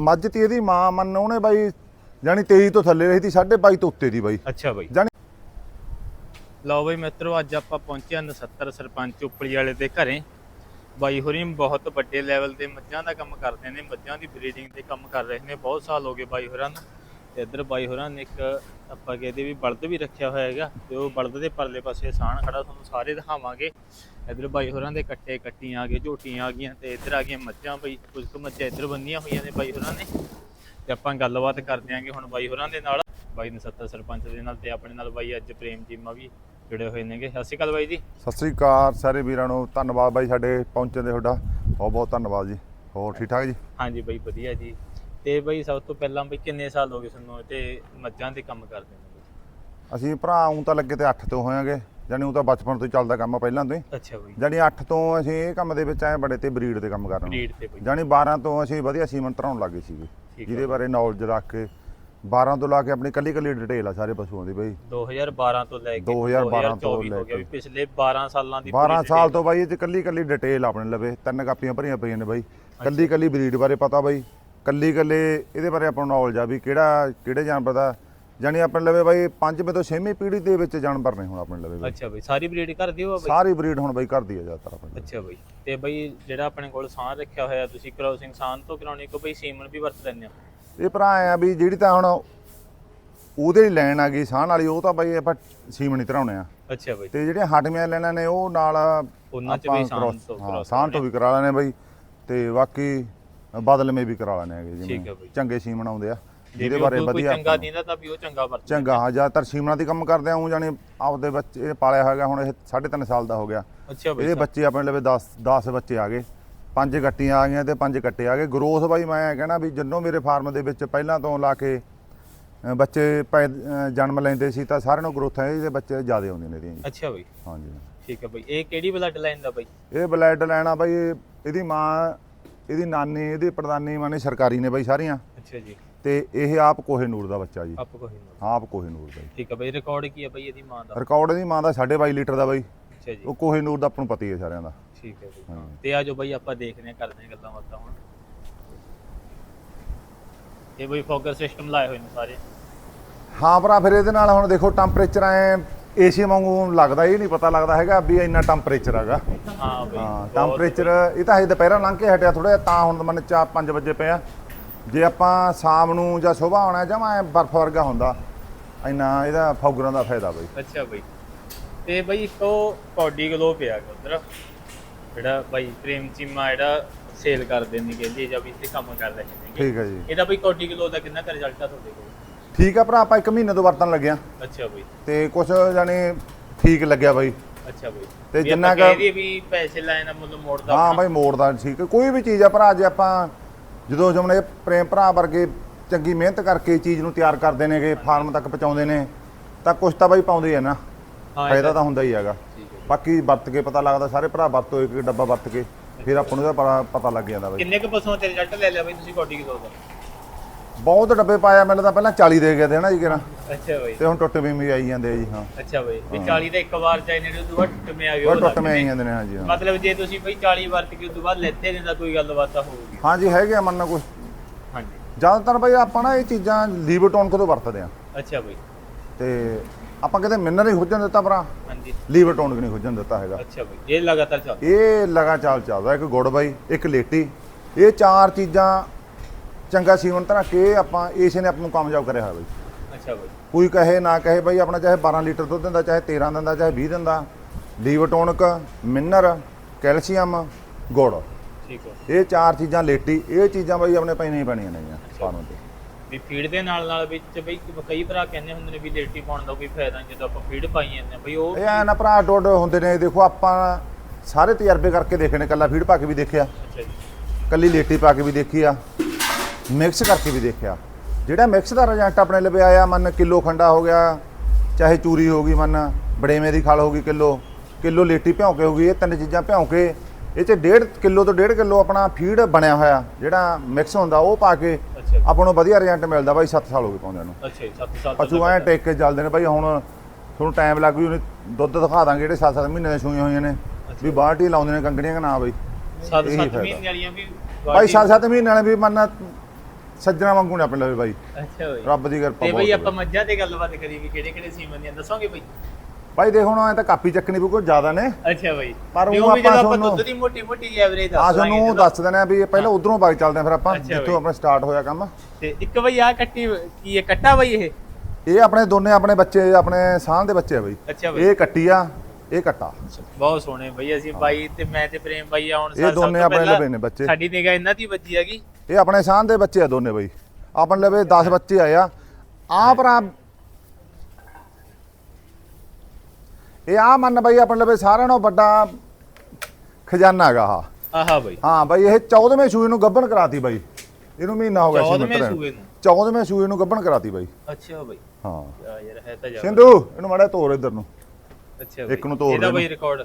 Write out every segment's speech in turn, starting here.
ਮੱਝ ਤੀ ਇਹਦੀ ਮਾਂ ਮੰਨ ਉਹਨੇ ਬਾਈ ਜਾਨੀ 23 ਤੋਂ ਥੱਲੇ ਰਹੀ ਤੀ 22.5 ਤੋਂ ਉੱਤੇ ਦੀ ਬਾਈ। ਅੱਛਾ ਬਾਈ। ਜਾਨੀ ਲਓ ਬਈ ਮਿੱਤਰੋ ਅੱਜ ਆਪਾਂ ਪਹੁੰਚੇ ਹਾਂ 69 ਸਰਪੰਚ ਉਪਲੀ ਵਾਲੇ ਦੇ ਘਰੇ। ਬਾਈ ਹੋਰੀ ਬਹੁਤ ਵੱਡੇ ਲੈਵਲ ਤੇ ਮੱਝਾਂ ਦਾ ਕੰਮ ਕਰਦੇ ਨੇ ਮੱਝਾਂ ਦੀ ਬਰੀਡਿੰਗ ਤੇ ਕੰਮ ਕਰ ਰਹੇ ਨੇ ਬਹੁਤ ਸਾਲ ਹੋ ਗਏ ਬਾਈ ਹੋਰਾਂ ਨੂੰ। ਤੇ ਇੱਧਰ ਬਾਈ ਹੋਰਾਂ ਨੇ ਇੱਕ ਆਪਾਂ ਕਹਿੰਦੇ ਵੀ ਬਲਦ ਵੀ ਰੱਖਿਆ ਹੋਇਆ ਹੈਗਾ ਤੇ ਉਹ ਬਲਦ ਦੇ ਪਰਲੇ ਪਾਸੇ ਸਾਣ ਖੜਾ ਤੁਹਾਨੂੰ ਸਾਰੇ ਦਿਖਾਵਾਂਗੇ। ਇੱਧਰ ਬਾਈ ਹੋਰਾਂ ਦੇ ਕੱਟੇ ਕੱਟੀਆਂ ਆ ਗਏ ਝੋਟੀਆਂ ਆ ਗਈਆਂ ਤੇ ਇੱਧਰ ਆ ਗਈਆਂ ਮੱਝਾਂ ਬਈ ਕੁਝ ਕੁ ਮੱਝਾਂ ਇੱਧਰ ਬੰਨੀਆਂ ਹੋਈਆਂ ਨੇ ਬਾਈ ਹੋਰਾਂ ਨੇ। ਤੇ ਆਪਾਂ ਗੱਲਬਾਤ ਕਰਦੇ ਆਂਗੇ ਹੁਣ ਬਾਈ ਹੋਰਾਂ ਦੇ ਨਾਲ। ਬਾਈ 69 ਸਰਪੰਚ ਦੇ ਨਾਲ ਤੇ ਆਪਣੇ ਨਾਲ ਬਾਈ ਅੱਜ ਪ੍ਰੇਮ ਜੀਮਾ ਵੀ ਜੁੜੇ ਹੋਏ ਨੇਗੇ। ਸਤਿ ਸ਼੍ਰੀ ਅਕਾਲ ਬਾਈ ਜੀ। ਸਤਿ ਸ੍ਰੀ ਅਕਾਲ ਸਾਰੇ ਵੀਰਾਂ ਨੂੰ ਧੰਨਵਾਦ ਬਾਈ ਸਾਡੇ ਪਹੁੰਚਣ ਦੇ ਤੁਹਾਡਾ। ਬਹੁਤ ਬਹੁਤ ਧੰਨਵਾਦ ਜੀ। ਹੋਰ ਠੀਕ ਠਾਕ ਜੀ? ਹਾਂਜੀ ਬਾਈ ਵਧੀਆ ਜੀ। ਤੇ ਬਾਈ ਸਭ ਤੋਂ ਪਹਿਲਾਂ ਬਾਈ ਕਿੰਨੇ ਸਾਲ ਹੋ ਗਏ ਤੁਹਾਨੂੰ ਤੇ ਮੱਝਾਂ ਦੇ ਕੰਮ ਕਰਦੇ ਨੇ? ਅਸੀਂ ਭਰਾ ਉਂ ਤਾਂ ਲੱਗੇ ਤੇ 8 ਤੋਂ ਹੋਇਆਂਗੇ ਜਾਨੀ ਉਹ ਤਾਂ ਬਚਪਨ ਤੋਂ ਹੀ ਚੱਲਦਾ ਕੰਮ ਆ ਪਹਿਲਾਂ ਤੋਂ ਹੀ। ਅੱਛਾ ਬਾਈ। ਜਾਨੀ 8 ਤੋਂ ਅਸੀਂ ਇਹ ਕੰਮ ਦੇ ਵਿੱਚ ਆਏ ਬੜੇ ਤੇ ਬਰੀਡ ਦੇ ਕੰਮ ਕਰਨ। ਬਰੀਡ ਤੇ ਬਾਈ। ਜਾਨੀ 12 ਤੋਂ ਅਸੀਂ ਵਧੀਆ ਸੀਮਨ ਧਰਾਉਣ ਲੱਗੇ ਸੀਗੇ ਜਿਹਦੇ ਬਾਰੇ ਨੌਲੇਜ ਰੱਖ ਕੇ 12 ਤੋਂ ਲਾ ਕੇ ਆਪਣੀ ਕੱਲੀ ਕੱਲੀ ਡਿਟੇਲ ਆ ਸਾਰੇ ਪਸ਼ੂਆਂ ਦੀ ਬਈ। 2012 ਤੋਂ ਲੈ ਕੇ 2012 ਤੋਂ 2024 ਲੈ ਕੇ। ਪਿਛਲੇ 12 ਸਾਲਾਂ ਦੀ 12 ਪੂਰੀ ਸਾਲ। ਤੋਂ ਬਾਈ ਇਹ ਚ ਕੱਲੀ ਕੱਲੀ ਡਿਟੇਲ ਆਪਣੇ ਲਵੇ ਤਿੰਨ ਕਾਪੀਆਂ ਭਰੀਆਂ ਪਈਆਂ ਨੇ ਬਾਈ। ਕੱਲੀ ਕੱਲੀ ਬਰੀਡ ਬਾਰੇ ਪਤਾ ਬਾਈ। ਕੱਲੀ ਕੱਲੇ ਇਹਦੇ ਬਾਰੇ ਆਪਾਂ ਨੂੰ ਨੌਲੇਜ ਆ ਵੀ ਕਿਹੜਾ ਕਿਹੜੇ ਜਾਨਵਰ ਦਾ। ਜਾਨੀ ਆਪਣੇ ਲਵੇ ਬਾਈ ਪੰਜਵੇਂ ਤੋਂ ਛੇਵੀਂ ਪੀੜ੍ਹੀ ਦੇ ਵਿੱਚ ਜਾਨਵਰ ਨੇ ਹੁਣ ਆਪਣੇ ਲਵੇ ਬਾਈ। ਅੱਛਾ ਬਾਈ ਸਾਰੀ ਬਰੀਡ ਕਰਦੇ ਹੋ ਬਾਈ? ਸਾਰੀ ਬਰੀਡ ਹੁਣ ਬਾਈ ਕਰਦੀ ਆ ਜ਼ਿਆਦਾਤਰ ਆਪਣੇ ਅੱਛਾ ਬਾਈ ਤੇ ਬਾਈ ਜਿਹੜਾ ਆਪਣੇ ਕੋਲ ਸਾਹ ਰੱਖਿਆ ਹੋਇਆ ਤੁਸੀਂ ਕ੍ਰੋਸਿੰਗ ਸਾਹ ਤੋਂ ਕਰਾਉਣੀ ਕੋ ਬਾਈ ਸੀਮਨ ਵੀ ਵਰਤ ਲੈਂਦੇ ਹੋ ਇਹ ਭਰਾ ਆ ਵੀ ਜਿਹੜੀ ਤਾਂ ਹੁਣ ਉਹਦੇ ਲਈ ਲੈਣ ਆ ਗਈ ਸਾਹ ਵਾਲੀ ਉਹ ਤਾਂ ਬਾਈ ਆਪਾਂ ਸੀਮਣੀ ਧਰਾਉਣੇ ਆ। ਅੱਛਾ ਬਾਈ। ਤੇ ਜਿਹੜੀਆਂ ਹਟਮੀਆਂ ਲੈਣਾ ਨੇ ਉਹ ਨਾਲ ਉਹਨਾਂ ਚ ਵੀ ਸਾਹ cross- ਤੋਂ ਹਾਂ, ਸਾਹ ਤੋਂ ਵੀ ਕਰਾ ਲੈਣੇ ਬਾਈ। ਤੇ ਬਾਕੀ ਬਦਲਮੇ ਵੀ ਕਰਾ ਲੈਣੇ ਹੈਗੇ ਠੀਕ ਹੈ ਬਾਈ। ਚੰਗੇ ਸੀਮਨ ਆਉਂਦੇ ਆ ਜਿਹਦੇ ਬਾਰੇ ਵਧੀਆ ਚੰਗਾ ਦਿੰਦਾ ਤਾਂ ਵੀ ਉਹ ਚੰਗਾ ਵਰਤ ਚੰਗਾ ਹਾਂ ਜ਼ਿਆਦਾਤਰ ਸੀਮਨਾਂ ਦੀ ਕੰਮ ਕਰਦੇ ਆ ਉਹ ਜਾਨੀ ਆਪਦੇ ਬੱਚੇ ਪਾਲਿਆ ਹੋਇਆ ਹੁਣ ਇਹ 3.5 ਸਾਲ ਦਾ ਹੋ ਗਿਆ। ਅੱਛਾ ਬਾਈ ਇਹਦੇ ਬੱਚੇ ਆਪਣੇ ਲਵੇ 10 10 ਬੱਚੇ ਆ ਗਏ ਪੰਜ ਗੱਟੀਆਂ ਆ ਗਈਆਂ ਤੇ ਪੰਜ ਕੱਟੇ ਆ ਗਏ। ਗਰੋਥ ਬਾਈ ਮੈਂ ਕਹਿਣਾ ਵੀ ਜਦੋਂ ਮੇਰੇ ਫਾਰਮ ਦੇ ਵਿੱਚ ਪਹਿਲਾਂ ਤੋਂ ਲਾ ਕੇ ਅ, ਬੱਚੇ ਅ, ਜਨਮ ਲੈਂਦੇ ਸੀ ਤਾਂ ਸਾਰਿਆਂ ਨੂੰ ਗਰੋਥਾਂ ਇਹਦੇ ਬੱਚੇ ਜ਼ਿਆਦਾ ਆਉਂਦੇ ਨੇ ਇਹਦੀਆਂ ਜੀ। ਅੱਛਾ ਬਾਈ। ਹਾਂਜੀ। ਠੀਕ ਹੈ ਬਾਈ ਇਹ ਕਿਹੜੀ ਬਲੱਡ ਲਾਈਨ ਦਾ ਬਾਈ? ਇਹ ਬਲੱਡ ਲੈਣਾ ਬਾਈ ਇਹ- ਇਹਦੀ ਮਾਂ ਇਹਦੀ ਨਾਨੀ ਇਹਦੀ ਪ੍ਰਦਾਨੀ ਮਾਨੇ ਸਰਕਾਰੀ ਨੇ ਬਾਈ ਸਾਰੀਆਂ। ਅੱਛਾ ਜੀ। ਤੇ ਇਹ ਆਪ ਕੋਹੇਨੂਰ ਦਾ ਬੱਚਾ ਜੀ। ਆਪ ਕੋਈ ਨਹੀਂ ਆਪ ਕੋਹੇਨੂਰ ਦਾ ਜੀ। ਠੀਕ ਹੈ ਬਾਈ ਰਿਕਾਰਡ ਕੀ ਹੈ ਬਾਈ ਇਹਦੀ ਮਾਂ ਦਾ? ਰਿਕਾਰਡ ਇਹਦੀ ਮਾਂ ਦਾ 22.5 ਲੀਟਰ ਦਾ ਬਾਈ। ਅੱਛਾ ਜੀ। ਉਹ ਕੋਹੇਨੂਰ ਦਾ ਆਪਾਂ ਨੂੰ ਪਤਾ ਹੀ ਹੈ ਸਾਰਿਆਂ ਦਾ। ਠੀਕ ਹੈ ਬਾਈ ਹਾਂ। ਤੇ ਆਜੋ ਬਾਈ ਆਪਾਂ ਦੇਖਦੇ ਹਾਂ ਕਰਦੇ ਹਾਂ ਗੱਲਾਂ ਬਾਤਾਂ ਹੁਣ। ਇਹ ਬਾਈ ਫੋਕਸ ਸਿਸਟਮ ਲਾਏ ਹੋਏ ਨੇ ਸਾਰੇ। ਹਾਂ ਭਰਾ ਫਿਰ ਇਹਦੇ ਨਾਲ ਹੁਣ ਦੇਖੋ ਟੈਂਪਰੇਚਰ ਐ ਏਸੀ ਵਾਂਗੂ ਲੱਗਦਾ ਇਹ ਨਹੀਂ ਪਤਾ ਲੱਗਦਾ ਹੈਗਾ ਵੀ ਇੰਨਾ ਟੈਂਪਰੇਚਰ ਹੈਗਾ। ਹਾਂ ਬਾਈ ਹਾਂ ਟੈਂਪਰੇਚਰ ਇਹ ਤਾਂ ਹਜੇ ਦੁਪਹਿਰਾਂ ਲੰਘ ਕੇ ਹਟਿਆ ਥੋੜਾ ਤਾਂ ਹੁਣ ਮਨ 4 5 ਵਜੇ ਪਿਆ। ਜੇ ਆਪਾਂ ਸ਼ਾਮ ਨੂੰ ਜਾਂ ਸਵੇਰ ਆਉਣਾ ਜਮਾ ਬਰਫ਼ ਵਰਗਾ ਹੁੰਦਾ ਇੰਨਾ ਇਹਦਾ ਫੌਗਰਾਂ ਦਾ ਫਾਇਦਾ ਬਈ। ਅੱਛਾ ਬਾਈ। ਤੇ ਬਾਈ ਉਹ ਕੌਡੀ ਗਲੋ ਪਿਆ ਉਧਰ ਜਿਹੜਾ ਬਾਈ ਪ੍ਰੇਮ ਚੀਮਾ ਜਿਹੜਾ ਸੇਲ ਕਰਦੇ ਨੇ ਕਹਿੰਦੇ ਜਾਂ ਵੀ ਇੱਥੇ ਕੰਮ ਕਰ ਰਹੇ ਨੇ। ਠੀਕ ਹੈ ਜੀ। ਇਹਦਾ ਬਾਈ ਕੌਡੀ ਗਲੋ ਦਾ ਕਿੰਨਾ ਕੁ ਰਿਜ਼ਲਟ ਆ ਤੁਹਾਡੇ ਕੋਲ? ਠੀਕ ਆ ਭਰਾ ਆਪਾਂ ਇੱਕ ਮਹੀਨੇ ਤੋਂ ਵਰਤਣ ਲੱਗਿਆ ਅੱਛਾ ਬਾਈ। ਤੇ ਕੁਝ ਜਾਨੀ ਠੀਕ ਲੱਗਿਆ ਬਾਈ। ਅੱਛਾ ਬਾਈ। ਤੇ ਜਿੰਨਾ ਕੁ- ਦਈਏ ਵੀ ਪੈਸੇ ਲਾਏ ਨਾ ਮੁੱਲ ਮੋੜਦਾ ਹਾਂ। ਬਾਈ ਮੋੜਦਾ ਠੀਕ ਕੋਈ ਵੀ ਚੀਜ਼ ਆ ਭਰਾ ਜੇ ਆਪਾਂ ਜਦੋਂ ਜਮਨੇ ਪ੍ਰੇਮ ਭਰਾ ਵਰਗੇ ਚੰਗੀ ਮਿਹਨਤ ਕਰਕੇ ਚੀਜ਼ ਨੂੰ ਤਿਆਰ ਕਰਦੇ ਨੇਗੇ ਫਾਰਮ ਤੱਕ ਪਹੁੰਚਾਉਂਦੇ ਨੇ ਤਾਂ ਕੁਛ ਤਾਂ ਬਾਈ ਪਾਉਂਦੇ ਆ ਨਾ। ਫਾਇਦਾ ਤਾਂ ਹੁੰਦਾ ਹੀ ਹੈਗਾ। ਬਾਕੀ ਵਰਤ ਕੇ ਪਤਾ ਲੱਗਦਾ ਸਾਰੇ ਭਰਾ ਵਰਤੋ ਇੱਕ ਡੱਬਾ ਵਰਤ ਕੇ ਫਿਰ ਆਪਾਂ ਨੂੰ ਇਹਦਾ ਪਤਾ- ਲੱਗ ਜਾਂਦਾ ਬਾਈ। ਕਿੰਨੇ ਕੁ ਪਸ਼ੂਆਂ ਤੇ ਰਿਜ਼ਲਟ ਲੈ ਲਿਆ ਬਾਈ ਤੁਸੀਂ ਕੌਡੀ ਗਲੋ ਦਾ ਬਹੁਤ ਡੱਬੇ ਪਾਇਆ ਮੈਨੂੰ ਤਾਂ ਪਹਿਲਾਂ 40 ਦੇ ਗਏ ਤੇ ਨਾ ਜੀ ਕਿਰਾ ਅੱਛਾ ਬਾਈ। ਤੇ ਹੁਣ ਟੁੱਟ ਵੀ ਵੀ ਆਈ ਜਾਂਦੇ ਆ ਜੀ ਹਾਂ। ਅੱਛਾ ਬਾਈ ਵੀ 40 ਦਾ ਇੱਕ ਵਾਰ ਚਾਹੀਨੇ ਨੇ ਉਦੋਂ ਬਾਅਦ ਟੁੱਟਵੇਂ ਆ ਗਏ ਉਹ ਟੁੱਟ ਮੇ ਆਈ। ਜਾਂਦੇ। ਨੇ ਹਾਂ ਜੀ ਹਾਂ। ਮਤਲਬ ਜੇ ਤੁਸੀਂ ਬਈ 40 ਵਰਤ ਕੇ ਉਦੋਂ ਬਾਅਦ ਲੈਤੇ ਨੇ ਤਾਂ ਕੋਈ ਗੱਲਬਾਤ ਤਾਂ ਹੋਊਗੀ। ਹਾਂ ਜੀ ਹੈਗੇ ਆ ਮੰਨ ਕੁਛ ਹਾਂਜੀ। ਜ਼ਿਆਦਾਤਰ ਬਾਈ ਆਪਾਂ ਨਾ ਇਹ ਚੀਜ਼ਾਂ ਲੀਵਰਟੋਨ ਕਦੋਂ ਵਰਤਦੇ ਆ। ਅੱਛਾ ਬਾਈ। ਤੇ ਆਪਾਂ ਕਿਤੇ ਮਿਨਰ ਹੀ ਖੁੱਜਣ ਦਿੱਤਾ ਭਰਾ। ਹਾਂਜੀ। ਲੀਵਰਟੋਨ ਕਿ ਨਹੀਂ ਖੁੱਜਣ ਦਿੱਤਾ ਹੈਗਾ। ਅੱਛਾ ਬਾਈ ਇਹ ਲਗਾਤਾਰ ਚੱਲਦਾ। ਇਹ ਲਗਾਤਾਰ ਚੱਲਦਾ ਇੱਕ ਗੁੜ ਬਾਈ ਇੱਕ ਲੇਟੀ। ਇਹ ਚਾਰ ਚੀਜ਼ਾਂ ਚੰਗਾ ਸੀਵਨ ਤਰ੍ਹਾਂ ਕੇ ਆਪਾਂ ਇਸੇ ਨੇ ਆਪ ਨੂੰ ਕਾਮਯਾਬ ਕਰਿਆ ਹੋਇਆ ਬਾਈ ਅੱਛਾ ਬਾਈ। ਕੋਈ ਕਹੇ ਨਾ ਕਹੇ ਬਾਈ ਆਪਣਾ ਚਾਹੇ 12 ਲੀਟਰ ਦੁੱਧ ਦਿੰਦਾ ਚਾਹੇ 13 ਦਿੰਦਾ ਚਾਹੇ 20 ਦਿੰਦਾ। ਲੀਵਰਟੋਨਿਕ ਮਿਨਰ ਕੈਲਸ਼ੀਅਮ ਗੁੜ। ਠੀਕ ਹੈ ਇਹ ਚਾਰ ਚੀਜ਼ਾਂ ਲੇਟੀ ਇਹ ਚੀਜ਼ਾਂ ਬਾਈ ਆਪਣੇ ਪੈਣੀਆਂ ਹੀ ਪੈਣੀਆਂ ਨੇ ਫਾਰਮ ਤੇ। ਵੀ ਫੀਡ ਦੇ ਨਾਲ ਨਾਲ ਵਿੱਚ ਬਈ ਕਈ ਭਰਾ ਕਹਿੰਦੇ ਹੁੰਦੇ ਨੇ ਵੀ ਲੇਟੀ ਪਾਉਣ ਦਾ ਕੋਈ ਫਾਇਦਾ ਨਹੀਂ ਜਦੋਂ ਆਪਾਂ ਫੀਡ ਪਾਈ ਜਾਂਦੇ ਹਾਂ। ਬਈ ਉਹ ਇਹ ਐ ਨਾ ਭਰਾ ਡੋਡ ਹੁੰਦੇ ਨੇ ਦੇਖੋ ਆਪਾਂ ਸਾਰੇ ਤਜਰਬੇ ਕਰਕੇ ਦੇਖੇ ਨੇ ਕੱਲਾ ਫੀਡ ਪਾ ਕੇ ਵੀ ਦੇਖਿਆ। ਅੱਛਾ ਜੀ। ਕੱਲੀ ਲੇਟੀ ਪਾ ਕੇ ਵੀ ਦੇਖੀ ਆ। ਮਿਕਸ ਕਰਕੇ ਵੀ ਦੇਖਿਆ ਜਿਹੜਾ ਮਿਕਸ ਦਾ ਰਿਜ਼ਲਟ ਆਪਣੇ ਲਵੇ ਆਇਆ ਮੰਨ ਕਿਲੋ ਖੰਡਾ ਹੋ ਗਿਆ ਚਾਹੇ ਚੂਰੀ ਹੋ ਗਈ ਮੰਨ ਬੜੇਵੇਂ ਦੀ ਖਲ ਹੋ ਗਈ ਕਿਲੋ ਕਿਲੋ ਲੇਟੀ ਭਿਉਂ ਕੇ ਹੋ ਗਈ ਇਹ ਤਿੰਨ ਚੀਜ਼ਾਂ ਭਿਉਂ ਕੇ ਇਹ ਚ 1.5 ਕਿਲੋ ਤੋਂ 1.5 ਕਿਲੋ ਆਪਣਾ ਫੀਡ ਬਣਿਆ ਹੋਇਆ ਜਿਹੜਾ ਮਿਕਸ ਹੁੰਦਾ ਉਹ ਪਾ ਕੇ। ਆਪਾਂ ਨੂੰ ਵਧੀਆ ਰਿਜ਼ਲਟ ਮਿਲਦਾ ਬਾਈ 7 ਸਾਲ ਹੋ ਗਏ ਪਾਉਂਦਿਆਂ ਨੂੰ ਅੱਛਾ ਜੀ 7 ਸਾਲ ਤੋਂ ਪਸ਼ੂ ਐ ਟੇਕ ਕੇ ਚੱਲਦੇ ਨੇ ਬਾਈ ਹੁਣ ਤੁਹਾਨੂੰ ਟਾਈਮ ਲੱਗ ਜੂ ਦੁੱਧ ਦਿਖਾ ਦਾਂਗੇ ਜਿਹੜੇ 7-7 ਮਹੀਨੇ ਦੇ ਸੂਈਆਂ ਹੋਈਆਂ ਨੇ ਵੀ ਬਾਲਟੀ ਲਾਉਂਦੇ ਨੇ ਕੰਗੜੀਆਂ ਕਿ ਨਾ ਬਾਈ 7 ਇਹੀ 7 ਫਾਇਦਾ। ਮਹੀਨੇ ਵਾਲੀਆਂ ਵੀ ਭਾਈ 7-7 ਮਹੀਨੇ ਵਾਲੇ ਵੀ ਮੰਨ ਸੱਜਣਾ ਵਾਂਗੂ ਨੇ ਆਪਣੇ ਲਵੇ ਬਾਈ। ਅੱਛਾ ਬਾਈ। ਰੱਬ ਦੀ ਕਿਰਪਾ ਤੇ ਬਹੁਤ ਬਈ ਹੈ ਆਪਾਂ ਮੱਝਾਂ ਤੇ ਗੱਲਬਾਤ ਕਰੀ ਵੀ ਕਿਹੜੇ ਕਿਹੜੇ ਸੀਮਨ ਦੀਆਂ। ਦੱਸੋਗੇ ਬਈ? ਬਾਈ ਦੇਖੋ ਨਾ ਐ ਤਾਂ ਕਾਪੀ ਚੱਕਣੀ ਕੋਈ ਜ਼ਿਆਦਾ ਨੇ। ਅੱਛਾ ਬਾਈ। ਪਰ ਤੇ ਉਹ ਵੀ ਜਦੋਂ ਆਪਾਂ ਦੁੱਧ ਦੀ ਮੋਟੀ ਮੋਟੀ ਐਵਰੇਜ ਆ ਦੱਸ ਦਾਂਗੇ ਤੁਹਾਨੂੰ ਜਦੋਂ- ਦੱਸ ਦਿੰਦੇ ਆ ਵੀ ਇਹ ਪਹਿਲਾਂ ਉਧਰੋਂ ਬਾਗ ਚੱਲਦੇ ਆ ਫਿਰ ਆਪਾਂ ਅੱਛਾ ਜਿੱਥੋਂ ਬਾਈ। ਆਪਣਾ ਸਟਾਰਟ ਹੋਇਆ ਕੰਮ। ਤੇ ਇੱਕ ਬਈ ਆ ਕੱਟੀ ਕੀ ਇਹ ਕੱਟਾ ਬਈ ਇਹ? ਇਹ ਆਪਣੇ ਦੋਨੇ ਆਪਣੇ ਬੱਚੇ ਆਪਣੇ ਸਾਹ ਦੇ ਬੱਚੇ ਆ ਬਾਈ। ਅੱਛਾ ਬਈ। ਇਹ ਕੱਟੀ ਆ ਇਹ ਕੱਟਾ ਬਹੁਤ ਸੋਹਣੇ ਬਈ ਅਸੀਂ ਬਾਈ ਤੇ ਮੈਂ ਤੇ ਪ੍ਰੇਮ ਬਾਈ ਆਉਣ ਇਹ ਦੋਨੇ ਆਪਣੇ ਲਵੇ ਨੇ ਬੱਚੇ। ਸਾਡੀ ਨਿਗਾਹ ਇਹਨਾਂ ਦੀ ਵੱਜੀ ਹੈਗੀ। ਇਹ ਆਪਣੇ ਸਾਹ ਦੇ ਬੱਚੇ ਆ ਦੋਨੇ ਬਾਈ। ਆਪਣੇ ਲਵੇ 10 ਬੱਚੇ ਆਏ ਆ। ਆ ਭਰਾ ਇਹ ਆ ਮੰਨ ਬਾਈ ਆਪਣੇ ਲਵੇ ਸਾਰਿਆਂ ਨਾਲੋਂ ਵੱਡਾ ਖਜ਼ਾਨਾ ਹੈਗਾ ਆ ਆਹਾ ਬਈ। ਹਾਂ ਬਾਈ ਇਹ 14ਵੇਂ ਸੂਏ ਨੂੰ ਗੱਭਣ ਕਰਾਤੀ ਬਾਈ। ਇਹਨੂੰ ਮਹੀਨਾ ਹੋ ਗਿਆ ਸੀ 14ਵੇਂ ਮਿੱਤਰ। ਸੂਏ ਨੂੰ? 14ਵੇਂ ਸੂਏ ਨੂੰ ਗੱਭਣ ਕਰਾਤੀ ਬਾਈ। ਅੱਛਾ ਬਈ। ਹਾਂ। ਯਾਰ ਹੈ ਤਾਂ ਜਾ ਸਿੰਧੂ ਇਹਨੂੰ ਮਾੜਾ ਤੋਰ ਇੱਧਰ ਨੂੰ। ਅੱਛਾ ਇੱਕ ਨੂੰ ਤੋੜ ਇਹਦਾ। ਬਈ ਰਿਕਾਰਡ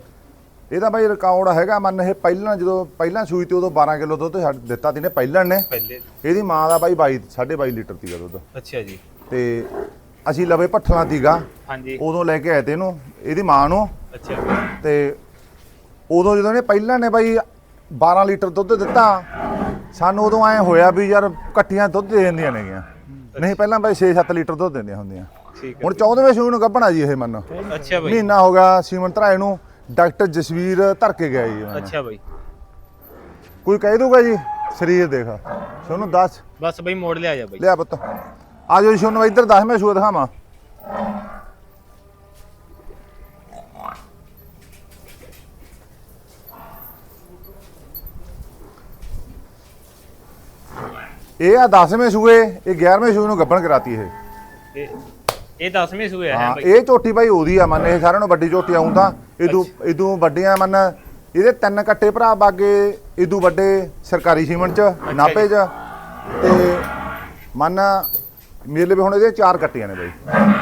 ਇਹਦਾ ਬਾਈ ਰਿਕਾਰਡ ਹੈਗਾ ਮੰਨ ਇਹ ਪਹਿਲਾਂ ਜਦੋਂ ਪਹਿਲਾਂ ਸੂਈ ਤੇ ਉਦੋਂ 12 ਕਿਲੋ ਦੁੱਧ ਦਿੱਤਾ ਤੀ ਨੇ ਪਹਿਲਾਂ ਨੇ। ਪਹਿਲੇ। ਇਹਦੀ ਮਾਂ ਦਾ ਬਾਈ 22 22.5 ਲੀਟਰ ਤੀਗਾ ਦੁੱਧ। ਅੱਛਾ ਜੀ। ਤੇ ਅਸੀਂ ਲਵੇ ਪੱਠਲਾ ਤੀਗਾ ਹਾਂਜੀ। ਉਦੋਂ ਲੈ ਕੇ ਆਏ ਤੇ ਇਹਨੂੰ ਇਹਦੀ ਮਾਂ ਨੂੰ। ਅੱਛਾ। ਤੇ ਉਦੋਂ ਜਦੋਂ ਇਹਨੇ ਪਹਿਲਾਂ ਨੇ ਬਾਈ 12 ਲੀਟਰ ਦੁੱਧ ਦਿੱਤਾ ਸਾਨੂੰ ਉਦੋਂ ਐ ਹੋਇਆ ਵੀ ਯਾਰ ਕੱਟੀਆਂ ਦੁੱਧ ਦੇ ਦਿੰਦੀਆਂ ਨੇਗੀਆਂ। ਨਹੀਂ ਪਹਿਲਾਂ ਬਾਈ 6-7 ਲੀਟਰ ਦੁੱਧ ਦਿੰਦੀਆਂ ਹੁੰਦੀਆਂ। ਠੀਕ ਹੁਣ 14ਵੇਂ ਸੂਈ ਨੂੰ ਗੱਭਣਾ ਜੀ ਇਹ ਮੰਨ ਅੱਛਾ ਬਈ। ਮਹੀਨਾ ਹੋ ਗਿਆ ਸੀਮਨ ਧਰਾਏ ਨੂੰ ਡਾਕਟਰ ਜਸਵੀਰ ਧਰ ਕੇ ਗਿਆ ਜੀ ਮੈਨੂੰ। ਅੱਛਾ ਬਈ। ਕੋਈ ਕਹਿ ਦੂਗਾ ਜੀ? ਸਰੀਰ ਦੇਖ। ਸੋਨੂੰ ਦੱਸ। ਬਸ ਬਈ ਮੋੜ ਲਿਆ ਜਾ ਬਈ। ਲਿਆ ਪੁੱਤ। ਆ ਜਾਓ ਜੀ ਸੋਨੂੰ ਇੱਧਰ 10ਵੇਂ ਸੂਆ ਦਿਖਾਵਾਂ। ਇਹ ਆ 10ਵੇਂ ਸੂਏ ਇਹ 11ਵੇਂ ਸੂਏ ਨੂੰ ਗੱਭਣ ਕਰਾਤੀ ਇਹ। ਇਹ ਇਹ 10ਵੇਂ ਸੂਏ ਹੈ ਹਾਂ ਬਈ ਇਹ ਝੋਟੀ ਬਾਈ ਉਹਦੀ ਆ ਮੰਨ ਇਹ ਸਾਰਿਆਂ ਨੂੰ ਵੱਡੀ ਝੋਟੀ ਆਉਂ ਤਾਂ ਇਦੋਂ ਇਦੋਂ ਵੱਡੀਆਂ ਮੰਨ ਇਹਦੇ ਤਿੰਨ ਕੱਟੇ ਭਰਾ ਬਾਗੇ ਇਦੋਂ ਵੱਡੇ ਸਰਕਾਰੀ ਸੀਮਨ ਚ ਨਾਪੇ ਚ ਤੇ ਮੰਨ ਮੇਰੇ ਲਈ ਹੁਣ ਇਹਦੇ ਚਾਰ ਕੱਟੀਆਂ ਨੇ ਬਾਈ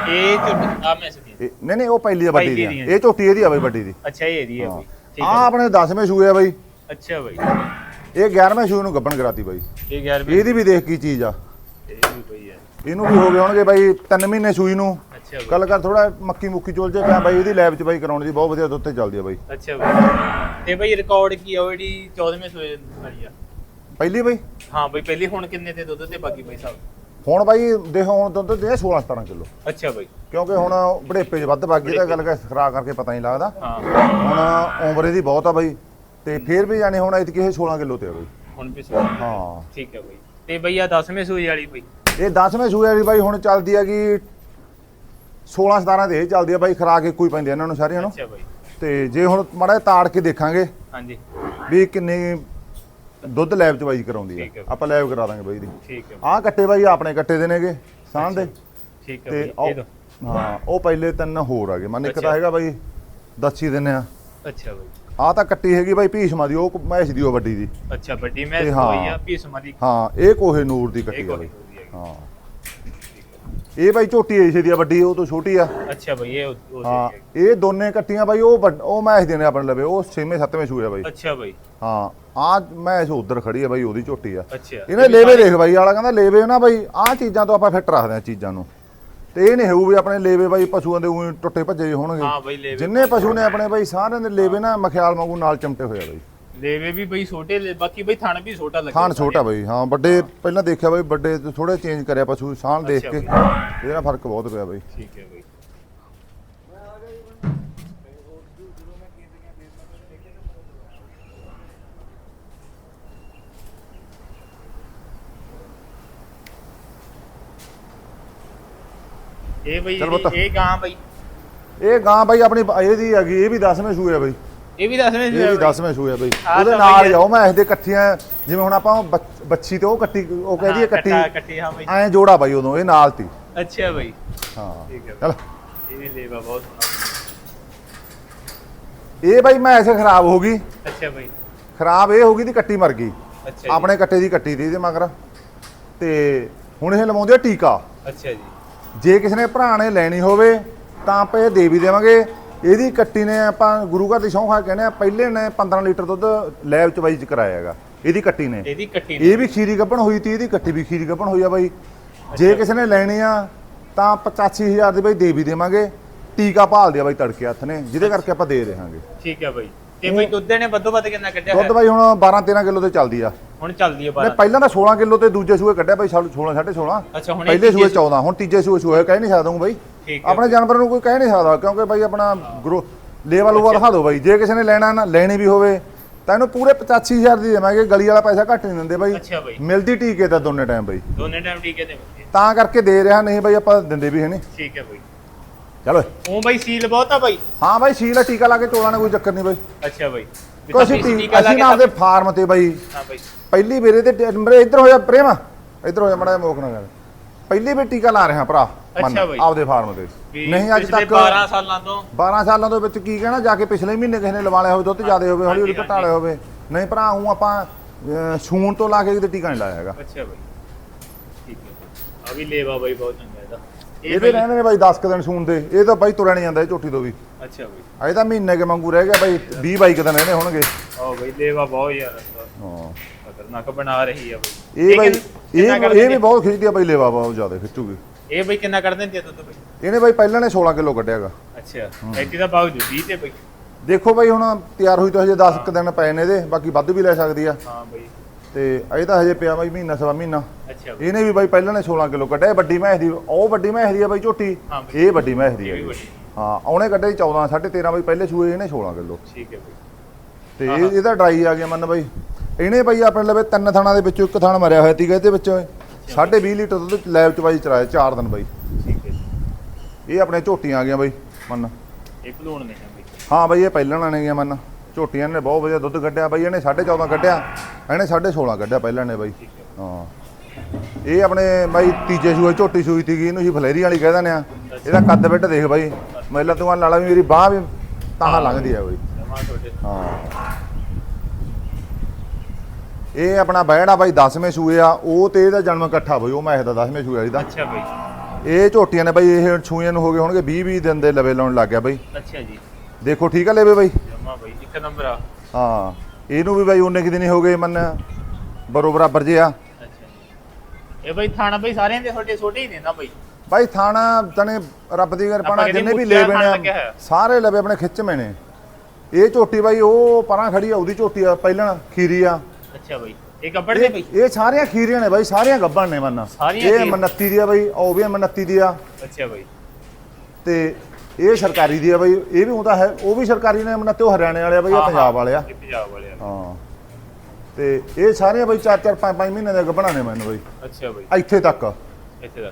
ਇਹ ਝੋਟੀ ਆ ਮੈਂ ਸਕੀ ਇਹ- ਨਹੀਂ ਨਹੀਂ ਉਹ ਪਹਿਲੀ ਆ ਵੱਡੀ ਪਹਿਲੀ ਦੀ ਆ। ਦੀਆਂ। ਇਹ ਝੋਟੀ ਇਹਦੀ ਆ ਬਾਈ ਵੱਡੀ ਦੀ। ਅੱਛਾ ਇਹ ਇਹਦੀ ਹੈ। ਬਈ ਠੀਕ ਆ। ਹੈ ਆਪਣੇ 10ਵੇਂ ਸੂਏ ਆ ਬਾਈ। ਅੱਛਾ ਬਈ। ਇਹ 11ਵੇਂ ਸੂਏ ਨੂੰ ਗੱਭਣ ਕਰਾਤੀ ਬਾਈ। ਇਹ 11ਵੇਂ ਇਹਦੀ ਵੀ ਦੇਖ ਕੀ ਚੀਜ਼ ਆ। ਇਹ ਵੀ ਇਹਨੂੰ ਵੀ ਹੋ ਗਏ ਹੋਣਗੇ ਬਾਈ 3 ਮਹੀਨੇ ਸੂਈ ਨੂੰ। ਅੱਛਾ ਬਈ। ਕੱਲ ਕਰ ਥੋੜਾ ਮੱਕੀ ਮੁੱਕੀ ਚੁਲ ਜੇ ਪਿਆ ਬਾਈ ਇਹਦੀ ਲੈਬ ਚ ਬਾਈ ਕਰਾਉਣ ਦੀ ਬਹੁਤ ਵਧੀਆ ਦੁੱਧ ਤੇ ਚੱਲਦੀ ਆ ਬਾਈ। ਅੱਛਾ ਬਈ। ਤੇ ਬਈ ਰਿਕਾਰਡ ਕੀ ਆ ਉਹ ਜਿਹੜੀ 14ਵੇਂ ਸੂਏ ਵਾਲੀ ਆ? ਪਹਿਲੀ ਬਾਈ? ਹਾਂ ਬਈ ਪਹਿਲੀ ਹੁਣ ਕਿੰਨੇ ਤੇ ਦੁੱਧ ਤੇ ਬਾਕੀ ਬਈ ਸਾਹਿਬ ਹੁਣ ਬਾਈ ਦੇਖੋ ਹੁਣ ਦੁੱਧ ਦੇ 16 17 ਕਿਲੋ। ਅੱਛਾ ਬਈ। ਕਿਉਂਕਿ ਹੁਣ ਬੜੇਪੇ 'ਚ ਵੱਧ ਬਾਗੀ ਤਾਂ ਗੱਲ ਕਰ ਖਰਾਕ ਕਰਕੇ ਪਤਾ ਨਹੀਂ ਲੱਗਦਾ। ਹਾਂ। ਹੁਣ ਉਮਰ ਇਹਦੀ ਬਹੁਤ ਆ ਬਾਈ। ਤੇ ਫੇਰ ਵੀ ਜਾਣੇ ਹੁਣ ਇਤਕੀ ਇਹ 16 ਕਿਲੋ ਤੇ ਆ ਬਾਈ। ਹੁਣ ਵੀ ਹਾਂ। ਠੀਕ ਹੈ ਬਈ। ਤੇ ਬਈ ਆ 10ਵੇਂ ਸੂਏ ਵਾਲੀ ਬਈ? ਇਹ 10ਵੇਂ ਸੂਏ ਵਾਲੀ ਬਾਈ ਹੁਣ ਚੱਲਦੀ ਹੈਗੀ 16 17 ਤੇ ਇਹ ਚੱਲਦੀ ਆ ਬਾਈ ਖਰਾਕ ਇੱਕੋ ਹੀ ਪੈਂਦੀ ਆ ਇਹਨਾਂ ਨੂੰ ਸਾਰਿਆਂ ਨੂੰ। ਅੱਛਾ ਬਈ। ਤੇ ਜੇ ਹੁਣ ਮਾੜਾ ਤਾੜ ਕੇ ਦੇਖਾਂਗੇ ਹਾਂਜੀ। ਵੀ ਕਿੰਨੀ ਦੁੱਧ ਲੈਬ ਚ ਬਾਈ ਕਰਾਉਂਦੀ ਠੀਕ ਹੈ ਆ। ਆਪਾਂ ਲੈਬ ਕਰਾ ਦਾਂਗੇ ਬਾਈ ਦੀ। ਠੀਕ ਹੈ ਆਹ ਕੱਟੇ ਬਾਈ ਆਪਣੇ ਕੱਟੇ ਦੇ ਨੇਗੇ ਸਾਂਝ ਦੇ। ਠੀਕ ਹੈ ਤੇ ਬਈ ਇਹ ਉਹ- ਦੋ। ਹਾਂ ਉਹ ਪਹਿਲੇ ਤਿੰਨ ਹੋਰ ਆ ਗਏ। ਮਨ ਇੱਕ ਅੱਛਾ। ਤਾਂ ਹੈਗਾ ਬਾਈ ਦੱਸੀ ਦਿੰਨੇ ਆ। ਅੱਛਾ ਬਈ। ਆਹ ਤਾਂ ਕੱਟੀ ਹੈਗੀ ਬਾਈ ਭੀਸ਼ਮਾ ਦੀ ਉਹ ਮੈਸ਼ ਦੀ ਉਹ ਵੱਡੀ ਦੀ। ਅੱਛਾ ਵੱਡੀ ਮੈਂ ਤੇ ਹਾਂ। ਹੋਈ ਆ ਭੀਸਮਾ ਦੀ। ਹਾਂ ਇਹ ਕੋਹੇ ਨੂਰ ਦੀ ਕੱਟੀ ਆ ਬਾਈ। ਹੈ। ਇਹ ਬਾਈ ਝੋਟੀ ਏਸ਼ੇ ਦੀ ਆ ਵੱਡੀ ਉਹ ਤੋਂ ਛੋਟੀ ਆ। ਅੱਛਾ ਬਈ ਇਹ ਉਹ- ਉਹ ਹਾਂ। ਇਹ ਦੋਨੇ ਕੱਟੀਆਂ ਬਾਈ ਉਹ ਵੱਡ- ਉਹ ਮੈਸ਼ ਦੇ ਨੇ ਆਪਣੇ ਲਵੇ ਉਹ 6ਵੇਂ 7ਵੇਂ ਸੂਏ ਆ ਬਾਈ। ਅੱਛਾ ਬਈ। ਹਾਂ ਆ ਮੈਸ਼ ਉਧਰ ਖੜੀ ਆ ਬਾਈ ਉਹਦੀ ਝੋਟੀ ਆ। ਅੱਛਾ। ਇਹਨੇ ਲੇਵੇ ਦੇਖ ਬਾਈ ਵਾਲਾ ਕਹਿੰਦਾ ਲੇਵੇ ਨਾ ਬਾਈ ਆਹ ਚੀਜ਼ਾਂ ਤੋਂ ਆਪਾਂ ਫਿੱਟ ਰੱਖਦੇ ਆ ਚੀਜ਼ਾਂ ਨੂੰ। ਤੇ ਇਹ ਨਹੀਂ ਹੋਊ ਵੀ ਆਪਣੇ ਲੇਵੇ ਬਾਈ ਪਸ਼ੂਆਂ ਦੇ ਉਹੀ ਟੁੱਟੇ ਭੱਜੇ ਹੋਣਗੇ। ਹਾਂ ਬਈ ਲੇਵੇ ਜਿੰਨੇ ਪਸ਼ੂ ਨੇ ਆਪਣੇ ਬਾਈ ਸਾਰਿਆਂ ਦੇ ਲੇਵੇ ਨਾ ਮਖਿਆਲ ਵਾਂਗੂ ਨਾਲ ਚਮਟੇ ਹੋਏ ਆ ਬਾਈ। ਲੇਵੇ ਵੀ ਬਈ ਛੋਟੇ ਲੈ- ਬਾਕੀ ਬਈ ਥਣ ਵੀ ਛੋਟਾ ਲੱਗਿਆ ਥਾਨ ਛੋਟਾ ਬਾਈ ਹਾਂ ਵੱਡੇ ਪਹਿਲਾਂ ਦੇਖਿਆ ਬਾਈ ਵੱਡੇ ਥੋੜਾ ਚੇਂਜ ਕਰਿਆ ਪਸ਼ੂ ਸਾਨ ਦੇਖ ਕੇ। ਇਹਦੇ ਨਾਲ ਫ਼ਰਕ ਬਹੁਤ ਪਿਆ ਬਾਈ। ਠੀਕ ਹੈ ਬਈ। ਇਹ ਬਈ ਚੱਲ ਇਹਦੀ- ਪੁੱਤ। ਇਹ ਗਾਂ ਬਈ। ਇਹ ਗਾਂ ਬਾਈ ਆਪਣੀ ਇਹਦੀ ਹੈਗੀ ਇਹ ਵੀ 10ਵੇਂ ਸੂਏ ਆ ਬਾਈ। ਇਹ ਵੀ ਦੱਸਵੇਂ ਇਹ ਵੀ 10ਵੇਂ ਸੂਏ ਬਾਈ। ਉਹਦੇ ਨਾਲ ਜਾਓ ਮੈਂ ਇਹਦੇ ਇਕੱਠੀਆਂ ਜਿਵੇਂ ਹੁਣ ਆਪਾਂ ਬੱਚ- ਤੇ ਉਹ ਕੱਟੀ ਉਹ ਕਹਿੰਦੀ ਹੈ ਕੱਟੀ ਕੱਟੀ ਹਾਂ ਬਈ। ਐਂ ਜੋੜਾ ਬਾਈ ਉਦੋਂ ਇਹ ਨਾਲ ਤੀ। ਅੱਛਾ ਬਈ। ਹਾਂ ਠੀਕ ਹੈ ਚਲ। ਇਹ ਵੀ ਲੇਵਾ ਬਹੁਤ ਇਹ ਬਾਈ ਮੈਂ ਐਸੇ ਖਰਾਬ ਹੋ ਗਈ। ਅੱਛਾ ਬਈ। ਖਰਾਬ ਇਹ ਹੋ ਗਈ ਦੀ ਕੱਟੀ ਮਰ ਗਈ। ਅੱਛਾ ਆਪਣੇ ਕੱਟੇ ਦੀ ਕੱਟੀ ਦੀ ਇਹਦੇ ਮਗਰ। ਤੇ ਹੁਣ ਇਹ ਲਵਾਉਂਦੇ ਆ ਟੀਕਾ। ਅੱਛਾ ਜੀ। ਜੇ ਕਿਸੇ ਨੇ ਭਰਾ ਨੇ ਲੈਣੀ ਹੋਵੇ ਤਾਂ ਆਪਾਂ ਇਹ ਦੇ ਵੀ ਦੇਵਾਂਗੇ। ਇਹਦੀ ਕੱਟੀ ਨੇ ਆਪਾਂ ਗੁਰੂ ਘਰ ਦੀ ਸਹੁੰ ਖਾ ਕੇ ਕਹਿੰਦੇ ਆ ਪਹਿਲੇ ਨੇ 15 ਲੀਟਰ ਦੁੱਧ ਲੈਬ ਚ ਬਾਈ ਚ ਕਰਾਇਆ ਹੈਗਾ। ਇਹਦੀ ਕੱਟੀ ਨੇ। ਇਹਦੀ ਕੱਟੀ ਇਹ ਵੀ ਖੀਰੀ ਗੱਭਣ ਹੋਈ ਤੀ ਇਹਦੀ ਕੱਟੀ ਵੀ ਖੀਰੀ ਗੱਭਣ ਹੋਈ ਆ ਬਾਈ। ਜੇ ਕਿਸੇ ਨੇ ਲੈਣੀ ਆ ਤਾਂ 85000 ਦੀ ਬਾਈ ਦੇ ਵੀ ਦੇਵਾਂਗੇ। ਟੀਕਾ ਭਾਲਦੇ ਆ ਬਾਈ ਤੜਕੇ ਹੱਥ ਨੇ ਜਿਹਦੇ ਕਰਕੇ ਆਪਾਂ ਦੇ ਦੇਵਾਂਗੇ ਠੀਕ ਹੈ ਬਈ। ਤੇ ਬਈ ਦੁੱਧ ਨੇ ਵੱਧੋ ਵੱਧ ਕਿੰਨਾ ਕੱਢਿਆ ਦੁੱਧ? ਬਾਈ ਹੁਣ 12 13 ਕਿਲੋ ਤੇ ਚੱਲਦੀ ਆ। ਹੁਣ ਚੱਲਦੀ ਨੇ 12 ਪਹਿਲਾਂ ਤਾਂ 16 ਕਿਲੋ ਤੇ ਦੂਜੇ ਸੂਏ ਕੱਢਿਆ ਬਾਈ 16 16.5 ਅੱਛਾ ਹੁਣ ਇਹ ਪਹਿਲੇ ਸੂਏ ਤੀਜੇ 14 ਹੁਣ ਤੀਜੇ ਸੂਏ ਸੂਏ ਕਹਿ ਨਹੀਂ ਸਕਦਾ ਹੂੰ ਬਾਈ। ਠੀਕ ਹੈ। ਆਪਣੇ ਜਾਨਵਰ ਨੂੰ ਕੋਈ ਕਹਿ ਨਹੀਂ ਸਕਦਾ ਕਿਉਂਕਿ ਬਾਈ ਆਪਣਾ ਗਰੋ ਲੇਵਲ ਉਹ ਦਿਖਾ ਦਿਓ ਬਾਈ। ਜੇ ਕਿਸੇ ਨੇ ਲੈਣਾ ਨਾ ਲੈਣੀ ਵੀ ਹੋਵੇ ਤਾਂ ਇਹਨੂੰ ਪੂਰੇ 85000 ਦੀ ਦੇਵਾਂਗੇ ਗਲੀ ਵਾਲਾ ਪੈਸਾ ਘੱਟ ਨਹੀਂ ਦਿੰਦੇ ਬਾਈ। ਅੱਛਾ ਬਾਈ। ਮਿਲਦੀ ਟੀਕੇ ਤਾਂ ਦੋਨੇ ਟਾਈਮ ਬਾਈ। ਦੋਨੇ ਟਾਈਮ ਟੀਕੇ ਤੇ ਬੱਚੇ ਤਾਂ ਕਰਕੇ ਦੇ ਰਿਹਾ ਨਹੀਂ ਬਾਈ ਆਪਾਂ ਦਿੰਦੇ ਵੀ ਹੈ ਨਹੀਂ। ਠੀਕ ਹੈ ਬਾਈ। ਚਲੋ ਉਹ ਬਾਈ ਸੀਲ ਬਹੁਤ ਆ ਬਾਈ। ਹਾਂ ਬਾਈ ਸੀਲ ਆ, ਟੀਕਾ ਲਾ ਕੇ ਚੋਲਾਂ ਨੇ ਕੋਈ ਚੱਕਰ ਨਹੀਂ ਬਾਈ। ਅੱਛਾ ਬਾਈ। ਅਸੀਂ ਟੀਕਾ ਲਾ ਕੇ ਨਾ ਆਪਦੇ ਫਾਰਮ ਤੇ ਬਾਈ। ਹਾਂ ਬਾਈ। ਪਹਿਲੀ ਵੇਰੇ ਤੇ ਮੇਰੇ ਇੱਧਰ ਹੋਇਆ ਪ੍ਰੇਮ। ਇੱਧਰ ਹੋਇਆ ਮੜਾ ਮੋਖ ਨਾ ਕਰ। ਪਹਿਲੀ ਵੀ ਟੀਕਾ ਲਾ ਰਿਹਾ ਭਰਾ ਮੰਨ, ਅੱਛਾ ਬਾਈ। ਆਪਦੇ ਫਾਰਮ ਤੇ ਵੀ ਨਹੀਂ ਅੱਜ ਪਿਛਲੇ ਤੱਕ 12 ਸਾਲਾਂ ਤੋਂ। 12 ਸਾਲਾਂ ਦੇ ਵਿੱਚ ਕੀ ਕਹਿਣਾ ਜਾ ਕੇ ਪਿਛਲੇ ਮਹੀਨੇ ਕਿਸੇ ਨੇ ਲਵਾ ਲਿਆ ਹੋਵੇ ਦੁੱਧ ਜ਼ਿਆਦਾ ਹੋਵੇ ਹੌਲੀ ਹੌਲੀ ਹਾਂਜੀ, ਘਟਾ ਲਿਆ ਹੋਵੇ। ਨਹੀਂ ਭਰਾ ਹੂੰ ਆਪਾਂ ਅਹ, ਸੂਣ ਤੋਂ ਲਾ ਕੇ ਕਿਤੇ ਟੀਕਾ ਨਹੀਂ ਲਾਇਆ ਹੈਗਾ। ਅੱਛਾ ਬਾਈ। ਠੀਕ ਹੈ। ਆ ਵੀ ਲੇਵਾ ਬਾਈ ਬਹੁਤ ਚੰਗਾ ਇਹਦਾ। ਇਹ ਇਹਦੇ ਬਾਈ ਰਹਿੰਦੇ ਨੇ ਬਾਈ 10 ਕੁ ਦਿਨ ਸੂਣ ਦੇ ਇਹ ਤਾਂ ਬਾਈ ਤੁਰਿਆ ਨਹੀਂ ਜਾਂਦਾ ਇਹ ਝੋਟੀ ਤੋਂ ਵੀ। ਅੱਛਾ ਬਾਈ। ਅਜੇ ਤਾਂ ਮਹੀਨੇ ਕੇ ਵਾਂਗੂ ਰਹਿ ਗਿਆ ਬਾਈ 20 22 ਕੁ ਦਿਨ ਰਹਿੰਦੇ ਹੋਣਗੇ। ਆਹ ਬਾਈ ਲੇਵਾ ਬਹੁਤ ਯਾਰ। ਹਾਂ। ਖਤਰਨਾਕ ਬਣਾ ਰਹੀ ਆ ਬਾਈ। ਇਹ ਬਾਈ ਇਹ ਇਹ ਵੀ? ਬਹੁਤ ਖਿੱਚਦੀ ਆ ਬਾਈ ਲੇਵਾ ਬਹੁਤ ਜ਼ਿਆਦਾ ਖਿੱਚੂਗੀ। ਇਹ ਬਾਈ ਕਿੰਨਾ ਕੱਢ ਦਿੰਦੀ ਆ ਦੁੱਧ ਬਾਈ? ਇਹਨੇ ਬਾਈ ਪਹਿਲਾਂ ਨੇ 16 ਕਿਲੋ ਕੱਢਿਆਗਾ। ਅੱਛਾ ਐਤੀ ਦਾ ਬਾਗ ਜੂ 20 ਤੇ ਬਾਈ। ਦੇਖੋ ਬਾਈ ਹੁਣ ਤਿਆਰ ਹੋਈ ਤਾਂ ਹਜੇ 10 ਕੁ ਦਿਨ ਪਏ ਨੇ ਇਹਦੇ ਬਾਕੀ ਵੱਧ ਵੀ ਲੈ ਸਕਦੀ ਆ। ਹਾਂ ਬਾਈ। ਤੇ ਇਹ ਤਾਂ ਹਜੇ ਪਿਆ ਬਾਈ ਮਹੀਨਾ ਸਵਾ ਮਹੀਨਾ। ਅੱਛਾ ਇਹਨੇ ਵੀ ਬਾਈ ਪਹਿਲਾਂ ਨੇ 16 ਕਿਲੋ ਕੱਢਿਆ ਵੱਡੀ ਮੈਂਸ ਦੀ ਉਹ ਵੱਡੀ ਮੈਂਸ ਦੀ ਆ ਬਾਈ ਝੋਟੀ। ਇਹ ਵੱਡੀ ਮੈਂਸ ਦੀ ਆ ਹਾਂ ਉਹਨੇ ਕੱਢਿਆ ਜੀ 14 13.5 ਬਾਈ ਪਹਿਲੇ ਸੂਏ ਇਹਨੇ 16 ਕਿਲੋ। ਠੀਕ ਹੈ ਬਾਈ। ਤੇ ਇਹਦਾ ਡਰਾਈ ਆ ਗਿਆ ਮੰਨ ਬਾਈ। ਇਹਨੇ ਬਾਈ ਆਪਣੇ ਲਵੇ ਤਿੰਨ ਥਾਣਾ ਦੇ ਵਿੱਚੋਂ ਇੱਕ ਥਾਣਾ ਮਰਿਆ ਹੋਇਆ ਸੀਗਾ ਇਹਦੇ ਵਿੱਚ 20.5 ਲੀਟਰ ਦੁੱਧ ਲੈਬ ਚ ਬਾਈ ਚਰਾਇਆ 4 ਦਿਨ ਬਾਈ। ਠੀਕ ਹੈ। ਇਹ ਆਪਣੇ ਝੋਟੀਆਂ ਆ ਗਈਆਂ ਬਾਈ ਮੰਨ। ਇਹ ਭਲੂਣ ਨੇ ਬਾਈ ਹਾਂ ਬਾਈ ਇਹ ਪਹਿਲਾਂ ਨੇ ਗਈਆਂ ਮੰਨ। ਝੋਟੀਆਂ ਨੇ ਬਹੁਤ ਵਧੀਆ ਦੁੱਧ ਕੱਢਿਆ ਬਾਈ ਇਹਨੇ 14.5 ਕੱਢਿਆ ਇਹਨੇ 16.5 ਕੱਢਿਆ ਪਹਿਲਾਂ ਨੇ ਬਾਈ। ਹੈ। ਹਾਂ। ਇਹ ਆਪਣੇ ਬਾਈ ਤੀਜੇ ਸੂਏ ਝੋਟੀ ਸੂਈ ਸੀਗੀ ਇਹਨੂੰ ਅਸੀਂ ਫਲੇਰੀ ਵਾਲੀ ਕਹਿ ਦਿੰਦੇ ਆ ਇਹਦਾ ਕੱਦ ਬਿੱਟ ਦੇਖ ਬਾਈ। ਮੈਲਾ ਤੂੰ ਲਾਲਾ ਵੀ ਮੇਰੀ ਬਾਹ ਵੀ ਤਾਹਾਂ ਲੰਘਦੀ ਆ ਬਾਈ। ਹਾਂ। ਇਹ ਆਪਣਾ ਬਹਿਣਾ ਬਾਈ 10ਵੇਂ ਸੂਏ ਆ ਉਹ ਤੇ ਇਹਦਾ ਜਨਮ ਇਕੱਠਾ ਬਈ ਉਹ ਮੈਂ ਇਹਦਾ 10ਵੇਂ ਸੂਏ ਵਾਲੀ ਦਾ ਅੱਛਾ ਬਾਈ। ਇਹ ਝੋਟੀਆਂ ਨੇ ਬਾਈ ਇਹ ਸੂਈਆਂ ਨੂੰ ਹੋ ਗਏ ਹੋਣਗੇ 20 20 ਦਿਨ ਦੇ ਲਵੇ ਲਾਉਣ ਲੱਗ ਗਿਆ ਬਾਈ। ਅੱਛਾ ਜੀ। ਦੇਖੋ ਠੀਕ ਆ ਲੇਵੇ ਬਾਈ? ਜਮਾ ਬਾਈ ਇੱਕ ਨੰਬਰ ਆ। ਹਾਂ ਇਹਨੂੰ ਵੀ ਬਾਈ ਉਹਨੇ ਕਿ ਦਿਨ ਹੀ ਗਏ ਮੰਨ ਬਰੋ ਬਰਾਬਰ ਜੇ ਆ। ਇਹ ਬਾਈ ਥਾਣਾ ਬਾਈ ਸਾਰਿਆਂ ਦੇ ਛੋਟੇ ਹੀ ਨੇ ਨਾ ਬਾਈ? ਬਾਈ ਥਾਣਾ ਤਨੇ ਰੱਬ ਦੀ ਕਿਰਪਾ ਨਾਲ ਜਿੰਨੇ ਵੀ ਲੇਵੇ ਨੇ। ਸਾਰੇ ਲਵੇ ਆਪਣੇ ਖਿੱਚਵੇਂ ਨੇ। ਇਹ ਝੋਟੀ ਬਾਈ ਉਹ ਪਰਾਂ ਖੜੀ ਆ ਉਹਦੀ ਝੋਟੀ ਆ ਪਹਿਲਾਂ ਖੀਰੀ ਆ। ਅੱਛਾ ਬਾਈ। ਇਹ ਕੱਪੜ ਦੇ ਬਾਈ? ਇਹ ਸਾਰੀਆਂ ਖੀਰੀਆਂ ਨੇ ਬਾਈ ਸਾਰੀਆਂ ਗੱਭਣ ਨੇ ਮੰਨ ਸਾਰੀਆਂ ਇਹ ਖੀਰ- ਮਨੱਤੀ ਦੀ ਆ ਬਾਈ ਉਹ ਵੀ ਮਨੱਤੀ ਦੀ ਆ। ਅੱਛਾ ਬਾਈ। ਤੇ ਇਹ ਸਰਕਾਰੀ ਦੀ ਆ ਬਾਈ ਇਹ ਵੀ ਹੁੰਦਾ ਹੈ ਉਹ ਵੀ ਸਰਕਾਰੀ ਨੇ ਮਨੱਤੇ ਉਹ ਹਰਿਆਣੇ ਵਾਲੇ ਆ ਬਾਈ ਇਹ ਹਾਂ, ਪੰਜਾਬ ਵਾਲੇ ਆ। ਇਹ ਪੰਜਾਬ ਵਾਲੇ ਆ। ਹਾਂ। ਤੇ ਇਹ ਸਾਰੀਆਂ ਬਾਈ 4 4 5 5 ਮਹੀਨੇ ਦੇ ਗੱਭਣਾ ਨੇ ਮੈਨੂੰ ਬਾਈ। ਅੱਛਾ ਬਾਈ। ਇੱਥੇ ਤੱਕ। ਇੱਥੇ ਦਾ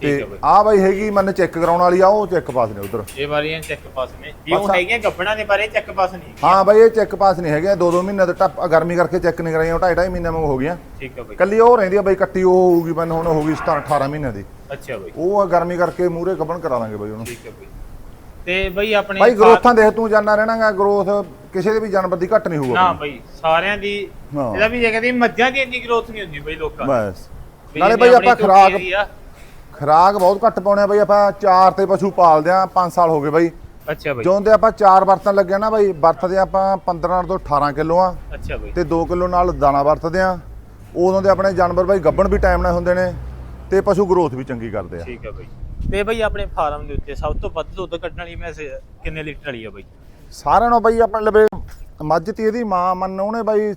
ਤੇ ਆ ਬਾਈ। ਹੈਗੀ ਮਨ ਚੈੱਕ ਕਰਾਉਣ ਵਾਲੀ ਆ ਉਹ ਚੈੱਕ ਪਾਸ ਨੇ ਉਧਰ। ਇਹ ਵਾਰੀਆਂ ਚੈੱਕ ਪਾਸ ਨੇ। ਇਹ ਉਹ ਆ- ਹੈਗੀਆਂ ਨੇ ਪਰ ਇਹ ਚੈੱਕ ਪਾਸ ਨਹੀਂ ਹਾਂ ਬਾਈ ਇਹ ਚੈੱਕ ਪਾਸ ਨਹੀਂ ਹੈਗੇ ਦੋ ਦੋ ਮਹੀਨੇ ਦੇ ਟੱਪ ਗਰਮੀ ਕਰਕੇ ਚੈੱਕ ਨਹੀਂ ਕਰਾਈਆਂ ਉਹ ਢਾਈ ਢਾਈ ਮਹੀਨੇ ਵਾਂਗ ਹੋ ਗਈਆਂ। ਠੀਕ ਹੈ ਬਾਈ। ਕੱਲੀ ਉਹ ਰਹਿੰਦੀ ਆ ਬਾਈ ਕੱਟੀ ਉਹ ਹੋਊਗੀ ਮਨ ਹੁਣ ਹੋ ਗਈ 17 18 ਮਹੀਨੇ ਦੀ। ਅੱਛਾ ਬਾਈ। ਉਹ ਗਰਮੀ ਕਰਕੇ ਮੂਰੇ ਗੱਭਣ ਕਰਾ ਦਾਂਗੇ ਬਾਈ ਉਹਨੂੰ। ਠੀਕ ਹੈ ਬਾਈ। ਤੇ ਬਾਈ ਆਪਣੇ ਬਾਈ ਗਰੋਥਾਂ ਦੇਖ ਤੂੰ ਜਾਣਾ ਰਹਿਣਾਗਾ ਗਰੋਥ ਕਿਸੇ ਦੇ ਵੀ ਜਾਨਵਰ ਦੀ ਘੱਟ ਨਹੀਂ ਨਾ ਹੋਊਗਾ ਬਾਈ ਸਾਰਿਆਂ ਦੀ। ਇਹਦਾ ਵੀ ਜੇ ਕਹਿੰਦੇ ਮੱਝਾਂ ਦੀ ਇੰਨੀ ਗਰੋਥ ਨਹੀਂ ਹੁੰਦੀ ਬਾਈ ਲੋਕਾਂ ਦੀ। ਬਸ। ਵੀ ਨਾਲੇ ਬਾਈ ਆਪਾਂ ਖਰਾਕ ਆ। ਖਰਾਕ ਬਹੁਤ ਘੱਟ ਪਾਉਣੇ ਆ ਬਾਈ ਆਪਾਂ ਚਾਰ ਤੇ ਪਸ਼ੂ ਪਾਲਦੇ ਆ 5 ਸਾਲ ਹੋ ਗਏ ਬਾਈ। ਅੱਛਾ ਬਾਈ। ਜਦੋਂ ਤੇ ਆਪਾਂ ਚਾਰ ਵਰਤਣ ਲੱਗੇ ਨਾ ਬਾਈ ਵਰਤਦੇ ਆਪਾਂ 15 ਤੋਂ 18 ਕਿਲੋ ਆ ਅੱਛਾ ਬਾਈ। ਤੇ 2 ਕਿਲੋ ਨਾਲ ਦਾਣਾ ਵਰਤਦੇ ਆ। ਉਦੋਂ ਦੇ ਆਪਣੇ ਜਾਨਵਰ ਬਾਈ ਗੱਭਣ ਵੀ ਟਾਈਮ ਨਾਲ ਹੁੰਦੇ ਨੇ ਤੇ ਪਸ਼ੂ ਗਰੋਥ ਵੀ ਚੰਗੀ ਕਰਦੇ ਆ। ਠੀਕ ਹੈ ਬਾਈ। ਤੇ ਬਾਈ ਆਪਣੇ ਫਾਰਮ ਦੇ ਉੱਤੇ ਸਭ ਤੋਂ ਵੱਧ ਦੁੱਧ ਕੱਢਣ ਵਾਲੀ ਮੈਸ ਕਿੰਨੇ ਲੀਟਰ ਵਾਲੀ ਆ ਬਾਈ? ਸਾਰਿਆਂ ਨੂੰ ਬਾਈ ਆਪਣੇ ਲਵੇ ਮੱਝ ਤੀ ਇਹਦੀ ਮਾਂ ਮੰਨ ਉਹਨੇ ਬਾਈ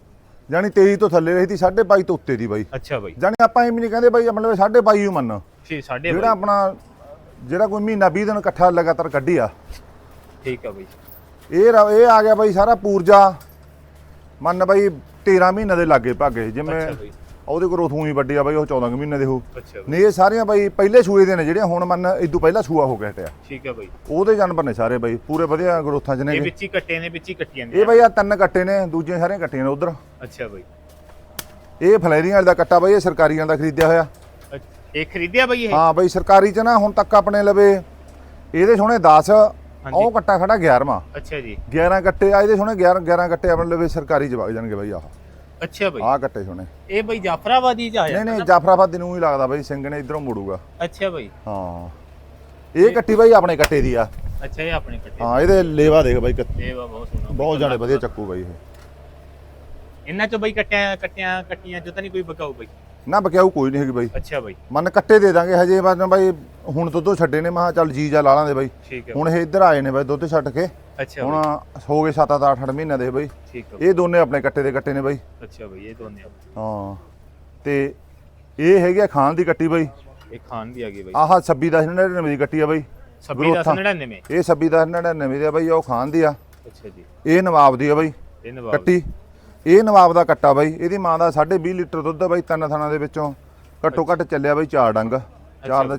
ਜਾਨੀ 23 ਤੋਂ ਥੱਲੇ ਰਹੀ ਤੀ 22.5 ਤੋਂ ਉੱਤੇ ਦੀ ਬਾਈ। ਅੱਛਾ ਬਾਈ। ਜਾਨੀ ਆਪਾਂ ਨਹੀਂ ਕਹਿੰਦੇ ਬਾਈ ਆਪਣੇ ਲਵੇ 22.5 ਹੀ ਮੰਨ। ਠੀਕ ਸਾਡੇ ਜਿਹੜਾ ਆਪਣਾ ਜਿਹੜਾ ਕੋਈ ਮਹੀਨਾ 20 ਦਿਨ ਇਕੱਠਾ ਲਗਾਤਾਰ ਕੱਢੀ ਆ। ਠੀਕ ਆ ਬਾਈ। ਇਹ ਰ- ਇਹ ਆ ਗਿਆ ਬਾਈ ਸਾਰਾ ਪੂਰਜਾ। ਮੰਨ ਬਾਈ 13 ਮਹੀਨੇ ਦੇ ਲਾਗੇ ਭਾਗੇ ਜਿਵੇਂ ਅੱਛਾ ਬਾਈ। ਉਹਦੇ ਕੋਲ ਰੋਥੂ ਹੀ ਵੱਡੀ ਆ ਬਾਈ ਉਹ 14 ਕੁ ਮਹੀਨੇ ਦੇ ਹੋ। ਅੱਛਾ ਬਾਈ। ਇਹ ਸਾਰੀਆਂ ਬਾਈ ਪਹਿਲੇ ਸੂਏ ਦੇ ਨੇ ਜਿਹੜੇ ਹੁਣ ਮੰਨ ਇਦੋਂ ਪਹਿਲਾਂ ਸੂਆ ਹੋ ਗਿਆ ਹਟਿਆ ਠੀਕ ਆ ਬਾਈ। ਉਹਦੇ ਜਾਨਵਰ ਨੇ ਸਾਰੇ ਬਾਈ ਪੂਰੇ ਵਧੀਆ ਗਰੋਥਾਂ ਚ ਨੇ ਇਹ। ਵਿੱਚ ਹੀ ਕੱਟੇ ਨੇ ਵਿੱਚ ਹੀ ਕੱਟੀਆਂ ਨੇ। ਇਹ ਬਾਈ ਆ ਤਿੰਨ ਕੱਟੇ ਨੇ ਦੂਜੀਆਂ ਸਾਰੀਆਂ ਕੱਟੀਆਂ ਨੇ ਉਧਰ। ਅੱਛਾ ਬਾਈ। ਇਹ ਫਲੈਰੀਆਂ ਵਾਲੇ ਦਾ ਕੱਟਾ ਬਾਈ ਇਹ ਸਰਕਾਰੀਆਂ ਦਾ ਖਰੀਦਿਆ ਹੋਇਆ। ਇਹ ਖਰੀਦਿਆ ਬਾਈ ਇਹ? ਹਾਂ ਬਾਈ ਸਰਕਾਰੀ ਚ ਨਾ ਹੁਣ ਤੱਕ ਆਪਣੇ ਲਵੇ ਇਹਦੇ ਸੋਹਣੇ 10 ਉਹ ਕੱਟਾ ਖੜਾ 11ਵਾਂ ਅੱਛਾ ਜੀ। 11 ਕੱਟੇ ਆ ਇਹਦੇ ਸੋਹਣੇ 11 11 ਕੱਟੇ ਆਪਣੇ ਲਵੇ ਸਰਕਾਰੀ ਚ ਵਗ ਜਾਣਗੇ ਬਾਈ ਆਹ। ਅੱਛਾ ਬਾਈ। ਆਹ ਕੱਟੇ ਸੋਹਣੇ। ਇਹ ਬਾਈ ਜਾਫਰਾਬਾਦੀ ਚ ਆਇਆ ਨਹੀਂ ਨਹੀਂ ਜਾਫਰਾਬਾਦ ਨੂੰ ਹੀ ਲੱਗਦਾ ਬਾਈ ਸਿੰਘ ਨੇ ਇਧਰੋਂ ਮੁੜੂਗਾ। ਅੱਛਾ ਬਾਈ। ਹਾਂ। ਇਹ ਕੱਟੀ ਬਾਈ ਆਪਣੇ ਕੱਟੇ ਦੀ ਆ। ਅੱਛਾ ਇਹ ਆਪਣੇ ਕੱਟੇ ਹਾਂ ਇਹਦੇ ਲੇਵਾ ਦੇਖ ਬਾਈ ਕੱਟ- ਇਹ ਵਾ ਬਹੁਤ ਸੋਹਣਾ ਬਹੁਤ ਜਾਣੇ ਵਧੀਆ ਚੱਕੂ ਬਾਈ ਇਹ। ਇਹਨਾਂ ਚੋਂ ਬਾਈ ਕੱਟਿਆ ਕੱਟਿਆਂ ਕੱਟੀਆਂ ਚੋਂ ਤਾਂ ਨਹੀਂ ਕੋਈ ਬਕਾਊ ਬਾਈ। ਨਾ ਬਕਿਆਊ ਕੋਈ ਨਹੀਂ ਹੈਗੀ ਬਾਈ। ਅੱਛਾ ਬਾਈ। ਮਨ ਕੱਟੇ ਦੇ ਦਾਂਗੇ ਹਜੇ ਬਾਅਦ ਬਾਈ ਹੁਣ ਦੁੱਧੋਂ ਛੱਡੇ ਨੇ ਮਹਾ ਚੱਲ ਜੀ ਜਾ ਲਾ ਲਾਂਦੇ ਬਾਈ। ਠੀਕ ਹੈ। ਹੁਣ ਇਹ ਇੱਧਰ ਆਏ ਨੇ ਬਾਈ ਦੁੱਧ ਛੱਡ ਕੇ। ਅੱਛਾ ਹੁਣ ਹੋ ਗਏ 7 8 8 ਮਹੀਨੇ ਦੇ ਬਈ। ਠੀਕ ਹੈ। ਇਹ ਦੋਨੇ ਆਪਣੇ ਕੱਟੇ ਦੇ ਕੱਟੇ ਨੇ ਬਈ। ਅੱਛਾ ਬਈ ਇਹ ਦੋਨੇ। ਹਾਂ। ਤੇ ਇਹ ਹੈਗੀ ਖਾਨ ਦੀ ਕੱਟੀ ਬਈ। ਇਹ ਖਾਨ ਦੀ ਆ ਗਈ ਬਈ। ਆਹ 26 10 99 ਦੀ ਕੱਟੀ ਆ ਬਈ। 26 ਗਰੋਥਾਂ। 99 ਇਹ 26 10 99 ਦੀ ਆ ਬਈ ਉਹ ਖਾਨ ਦੀ ਆ। ਅੱਛਾ ਜੀ। ਇਹ ਨਵਾਬ ਦੀ ਆ ਬਈ। ਇਹ ਨਵਾਬ ਕੱਟੀ। ਇਹ ਨਵਾਬ ਦਾ ਕੱਟਾ ਬਾਈ ਇਹਦੀ ਮਾਂ ਦਾ 20 ਲੀਟਰ ਦੁੱਧ ਆ ਬਾਈ ਤਿੰਨ ਥਾਣਾ ਦੇ ਵਿੱਚੋਂ। ਘੱਟੋ ਘੱਟ ਚੱਲਿਆ ਬਾਈ ਚਾਰ ਡੰਗ ਚਾਰ ਦਾ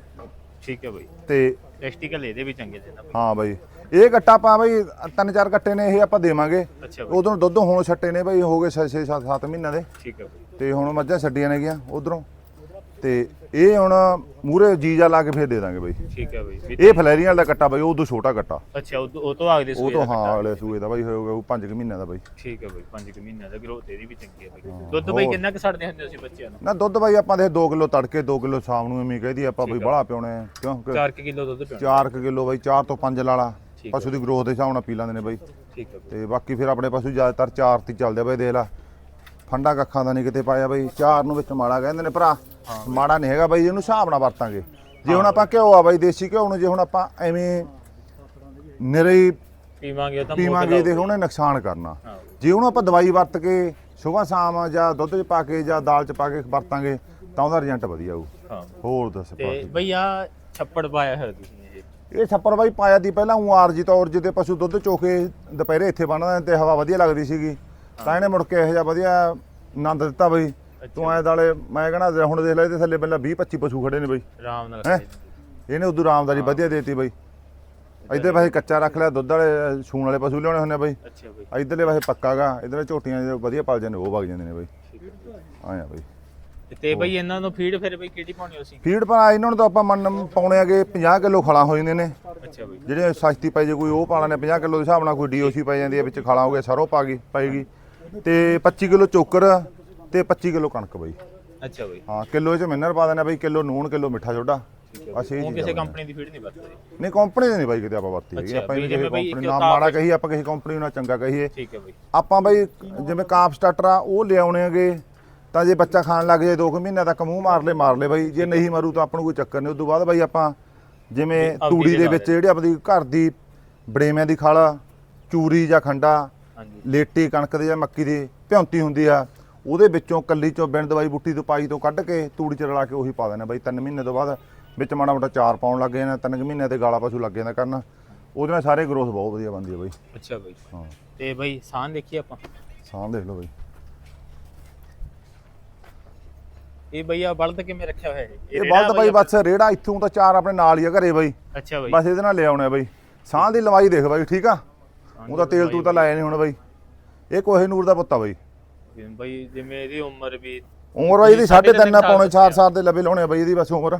ਠੀਕ ਹੈ ਬਈ। ਤੇ ਟੈਸਟੀਕਲ ਇਹਦੇ ਵੀ ਚੰਗੇ ਦੇ ਨਾ ਬਈ। ਹਾਂ ਬਾਈ ਇਹ ਕੱਟਾ ਆਪਾਂ ਬਾਈ ਤਿੰਨ ਚਾਰ ਕੱਟੇ ਨੇ ਇਹ ਆਪਾਂ ਦੇਵਾਂਗੇ। ਉਦੋਂ ਦੁੱਧ ਹੁਣ ਛੱਟੇ ਨੇ ਬਾਈ ਹੋ ਗਏ 6 6 7 7 ਮਹੀਨਿਆਂ ਦੇ। ਠੀਕ ਹੈ ਬਈ। ਤੇ ਹੁਣ ਮੱਝਾਂ ਛੱਡੀਆਂ ਨੇ ਗਿਆ ਉਧਰੋਂ। ਤੇ ਇਹ ਹੁਣ ਮੂਰੇ ਜੀਜਾ ਲਾ ਕੇ ਫੇਰ ਦੇ ਦਾਂਗੇ ਬਾਈ। ਠੀਕ ਹੈ ਬਈ। ਇਹ ਫਲੈਰੀਆਂ ਦਾ ਕੱਟਾ ਬਾਈ ਉਹ ਤੋਂ ਛੋਟਾ ਕੱਟਾ। ਅੱਛਾ ਉਹ ਤੋਂ- ਉਹ ਤੋਂ ਅਗਲੇ ਉਹ ਸੂਏ ਤੋਂ ਹਾਂ। ਅਗਲੇ ਸੂਏ ਦਾ ਬਾਈ ਹੋਊਗਾ ਉਹ 5 ਮਹੀਨਿਆਂ ਦਾ ਬਾਈ। ਠੀਕ ਹੈ ਬਈ 5 ਮਹੀਨਿਆਂ ਦਾ ਗਰੋਥ ਇਹਦੀ ਵੀ ਚੰਗੀ ਹੈ ਬਈ। ਦੁੱਧ ਬਈ ਕਿੰਨਾ ਕੁ ਛੱਡਦੇ ਹੁੰਦੇ ਸੀ ਬੱਚਿਆਂ ਨੂੰ? ਨਾ ਦੁੱਧ ਬਾਈ ਆਪਾਂ ਦੇ 2 ਕਿਲੋ ਤੜਕੇ 2 ਕਿਲੋ ਸ਼ਾਮ ਨੂੰ ਐਵੇਂ ਕਹਦੀ ਆਪਾਂ ਬਈ ਬੜਾ ਪਿਉਣੇ ਕਿਉਂਕਿ 4 ਕਿਲੋ ਦੁੱਧ ਪਿਆਉਣਾ 4 ਕਿਲੋ ਬਾਈ 4 ਤੋਂ 5 ਲਾਲਾ। ਪਸ਼ੂ ਦੀ ਗਰੋਥ ਦੇ ਹਿਸਾਬ ਨਾਲ ਪੀ ਲੈਂਦੇ ਨੇ ਬਾਈ। ਠੀਕ ਹੈ ਤੇ ਬਾਕੀ ਫਿਰ ਆਪਣੇ ਪਸ਼ੂ ਜ਼ਿਆਦਾਤਰ 4 ਤੇ ਚੱਲਦੇ ਬਾਈ ਦੇਖ ਲਾ। ਫੰਡਾ ਕੱਖਾਂ ਦਾ ਨਹੀਂ ਕਿਤੇ ਪਾਇਆ ਬਾਈ। 4 ਨੂੰ ਵਿੱਚ ਮਾੜਾ ਕਹਿੰਦੇ ਨੇ ਭਰਾ। ਮਾੜਾ ਨਹੀਂ ਹੈਗਾ ਬਾਈ ਇਹਨੂੰ ਹਿਸਾਬ ਨਾਲ ਵਰਤਾਂਗੇ। ਜੇ ਹੁਣ ਆਪਾਂ ਘਿਓ ਆ ਬਾਈ ਦੇਸੀ ਘਿਓ ਨੂੰ ਜੇ ਹੁਣ ਆਪਾਂ ਐਵੇਂ ਨਿਰੇ ਹੀ ਪੀਵਾਂਗੇ ਤਾਂ ਪੀਵਾਂਗੇ ਦੇਖ ਉਹਨੇ ਨੁਕਸਾਨ ਕਰਨਾ। ਹਾਂ। ਜੇ ਉਹਨੂੰ ਆਪਾਂ ਦਵਾਈ ਵਰਤ ਕੇ ਸੁਬਾਹ ਸ਼ਾਮ ਜਾਂ ਦੁੱਧ 'ਚ ਪਾ ਕੇ ਜਾਂ ਦਾਲ 'ਚ ਪਾ ਕੇ ਵਰਤਾਂਗੇ ਤਾਂ ਉਹਦਾ ਰਿਜ਼ਲਟ ਵਧੀਆ ਆਊ ਹਾਂ। ਹੋਰ ਦੱਸ ਤੇ ਬਈ ਆ ਛੱਪੜ ਪਾਇਆ ਹੋਇਆ ਤੁਸੀਂ ਇਹ ਇਹ ਬਾਈ ਪਾਇਆ ਦੀ ਪਹਿਲਾਂ ਉਹ ਆਰਜੀ ਤੌਰ ਜਿਹਦੇ ਪਸ਼ੂ ਦੁੱਧ ਚੋਕੇ ਦੁਪਹਿਰੇ ਇੱਥੇ ਬੰਨ੍ਹਦੇ ਨੇ ਤੇ ਹਵਾ ਵਧੀਆ ਲੱਗਦੀ ਸੀਗੀ। ਤਾਂ ਇਹਨੇ ਮੁੜ ਕੇ ਇਹੋ ਜਿਹਾ ਵਧੀਆ ਆਨੰਦ ਦਿੱਤਾ ਬਈ। ਤੂੰ ਐ ਦਾਲੇ ਮੈਂ ਕਹਣਾ ਹੁਣ ਦੇਖ ਲੈ ਇਹਦੇ ਥੱਲੇ ਪਹਿਲਾਂ 20 25 ਪਸ਼ੂ ਖੜੇ ਨੇ ਬਈ। ਆਰਾਮ ਨਾਲ ਹੈਂ? ਇਹਨੇ ਉਦੋਂ ਆਰਾਮਦਾਰੀ ਵਧੀਆ ਦੇਤੀ ਬਈ। ਇੱਧਰ ਪਾਸੇ ਕੱਚਾ ਰੱਖ ਲਿਆ ਦੁੱਧ ਵਾਲੇ ਸੂਣ ਵਾਲੇ ਪਸ਼ੂ ਲਿਆਉਣੇ ਹੁੰਦੇ ਆ ਬਈ। ਅੱਛਾ ਬਈ। ਇੱਧਰਲੇ ਪਾਸੇ ਪੱਕਾਗਾ ਇਧਰ ਝੋਟੀਆਂ ਜਿਹੜੇ ਵਧੀਆ ਪਲ ਜਾਂਦੇ ਉਹ ਵਗ ਜਾਂਦੇ ਨੇ ਬਈ। ਆਇਆ ਬਈ। ਤੇ- ਤੇ ਬਈ ਇਹਨਾਂ ਨੂੰ ਫੀਡ ਫਿਰ ਬਈ ਕਿਹੜੀ ਪਾਉਣੀ ਅਸੀਂ? ਫੀਡ ਪਰ ਇਹਨਾਂ ਨੂੰ ਤਾਂ ਆਪਾਂ ਮੰਨ ਪਾਉਣੇ ਆਗੇ 50 ਕਿਲੋ ਖਲਾ ਹੋ ਜਾਂਦੇ ਨੇ। ਅੱਛਾ ਬਈ। ਜਿਹੜੇ ਸਸਤੀ ਪੈ ਜੇ ਕੋਈ ਉਹ ਪਾ ਲੈਣੇ 50 ਕਿਲੋ ਦੇ ਹਿਸਾਬ ਨਾਲ ਕੋਈ ਡੀਓਸੀ ਪੈ ਜਾਂਦੀ ਹੈ ਵਿੱਚ ਖਾਲਾ ਹੋ ਗਿਆ ਸਰੋਂ ਪਾ ਗਈ ਪਾਏਗੀ ਤੇ 25 ਕਿਲੋ ਚੋਕਰ ਤੇ 25 ਕਿਲੋ ਕਣਕ ਬਈ। ਅੱਛਾ ਬਈ। ਹਾਂ ਕਿਲੋ ਚ ਮਿਨਰ ਪਾ ਦੇਣਾ ਬਈ ਕਿਲੋ ਨੂਣ ਕਿਲੋ ਮਿੱਠਾ ਸੋਡਾ ਉਹ ਚੀਜ਼ਾਂ ਕਿਸੇ। ਕੰਪਨੀ ਦੀ ਫੀਡ ਨਹੀਂ ਵਰਤਦੇ। ਨਹੀਂ ਕੰਪਨੀ ਦੇ ਨਹੀਂ ਬਾਈ ਕਿਤੇ ਆਪਾਂ ਵਰਤੀ ਹੈਗੀ ਆਪਾਂ ਇਹ ਕੰਪਨੀ ਇੱਕ ਨਾ ਕਾਪ- ਮਾੜਾ ਕਹੀ ਆਪਾਂ ਕਿਸੇ ਕੰਪਨੀ ਨੂੰ ਚੰਗਾ ਕਹੀਏ। ਠੀਕ ਹੈ ਬਈ। ਆਪਾਂ ਬਈ ਜਿਵੇਂ ਕਾਪ ਸਟਾਰਟਰ ਆ ਉਹ ਲਿਆਉਣੇ ਹੈਗੇ। ਤਾਂ ਜੇ ਬੱਚਾ ਖਾਣ ਲੱਗ ਜਾਏ 2 ਮਹੀਨਿਆਂ ਤੱਕ ਮੂੰਹ ਮਾਰ ਲੇ ਮਾਰ ਲੇ ਬਾਈ। ਜੇ ਨਹੀਂ ਮਰੂ ਤਾਂ ਆਪਾਂ ਨੂੰ ਕੋਈ ਚੱਕਰ ਨਹੀਂ। ਉਦੋਂ ਬਾਅਦ ਬਾਈ ਆਪਾਂ ਜਿਵੇਂ ਤੂੜੀ ਦੇ ਵਿੱਚ ਜਿਹੜੀ ਆਪਣੀ ਘਰ ਦੀ ਬੜੇਵਿਆਂ ਦੀ ਖਲ ਚੂਰੀ ਜਾਂ ਖੰਡਾ ਹਾਂਜੀ। ਲੇਟੀ ਕਣਕ ਦੀ ਜਾਂ ਮੱਕੀ ਦੀ ਭਿਉਂਤੀ ਹੁੰਦੀ ਆ ਉਹਦੇ ਵਿੱਚੋਂ ਕੱਲੀ ਚੋਂ ਬਿੰਦ ਦਵਾਈ ਬੁੱਟੀ ਤੋਂ ਪਾਈ ਤੋਂ ਕੱਢ ਕੇ ਤੂੜੀ ਚ ਰਲਾ ਕੇ ਉਹੀ ਪਾ ਦੇਣਾ ਬਾਈ 3 ਮਹੀਨੇ ਤੋਂ ਬਾਅਦ ਵਿੱਚ ਮਾੜਾ ਮੋਟਾ ਚਾਰ ਪਾਉਣ ਲੱਗ ਜਾਣਾ 3 ਮਹੀਨੇ ਤੇ ਗਾਲਾ ਪਸ਼ੂ ਲੱਗ ਜਾਂਦਾ ਕਰਨ। ਉਹਦੇ ਨਾਲ ਸਾਰੇ ਗਰੋਥ ਬਹੁਤ ਵਧੀਆ ਬਣਦੀ ਆ ਬਾਈ। ਅੱਛਾ ਬਈ। ਹਾਂ। ਤੇ ਬਈ ਸਾਹ ਦੇਖੀ ਆਪਾਂ? ਸਾਹ ਦੇਖ ਲਓ ਬਾਈ। ਇਹ ਬਈ ਆ ਬਲਦ ਕਿਵੇਂ ਰੱਖਿਆ ਹੋਇਆ ਹੈ ਇਹ ਬਲਦ ਬਾਈ ਬਸ ਰੇੜਾ ਇੱਥੋਂ ਤਾਂ ਚਾਰ ਆਪਣੇ ਨਾਲ ਹੀ ਆ ਘਰੇ ਬਾਈ। ਅੱਛਾ ਬਈ। ਬਸ ਇਹਦੇ ਨਾਲ ਲੈ ਆਉਣੇ ਬਾਈ। ਸਾਹ ਦੀ ਲਵਾਈ ਦੇਖ ਬਾਈ ਠੀਕ ਆ? ਉਹ ਤਾਂ ਤੇਲ ਤੂੰ ਤਾਂ ਲਾਇਆ ਨਹੀਂ ਹੁਣ ਬਾਈ। ਇਹ ਕੋਹੇ ਨੂਰ ਦਾ ਪੁੱਤਾ ਬਾਈ। ਬਈ ਜਿਵੇਂ ਇਹਦੀ ਉਮਰ ਵੀ ਉਮਰ ਬਾਈ ਇਹਦੀ ਸਾਢੇ 3.5 ਤਿੰਨ ਸਾਲ ਪੌਣੇ 4 ਬੱਚਾ। ਸਾਲ ਦੇ ਲਵੇ ਲਾਉਣੇ ਆ ਬਾਈ ਇਹਦੀ ਬਸ ਉਮਰ।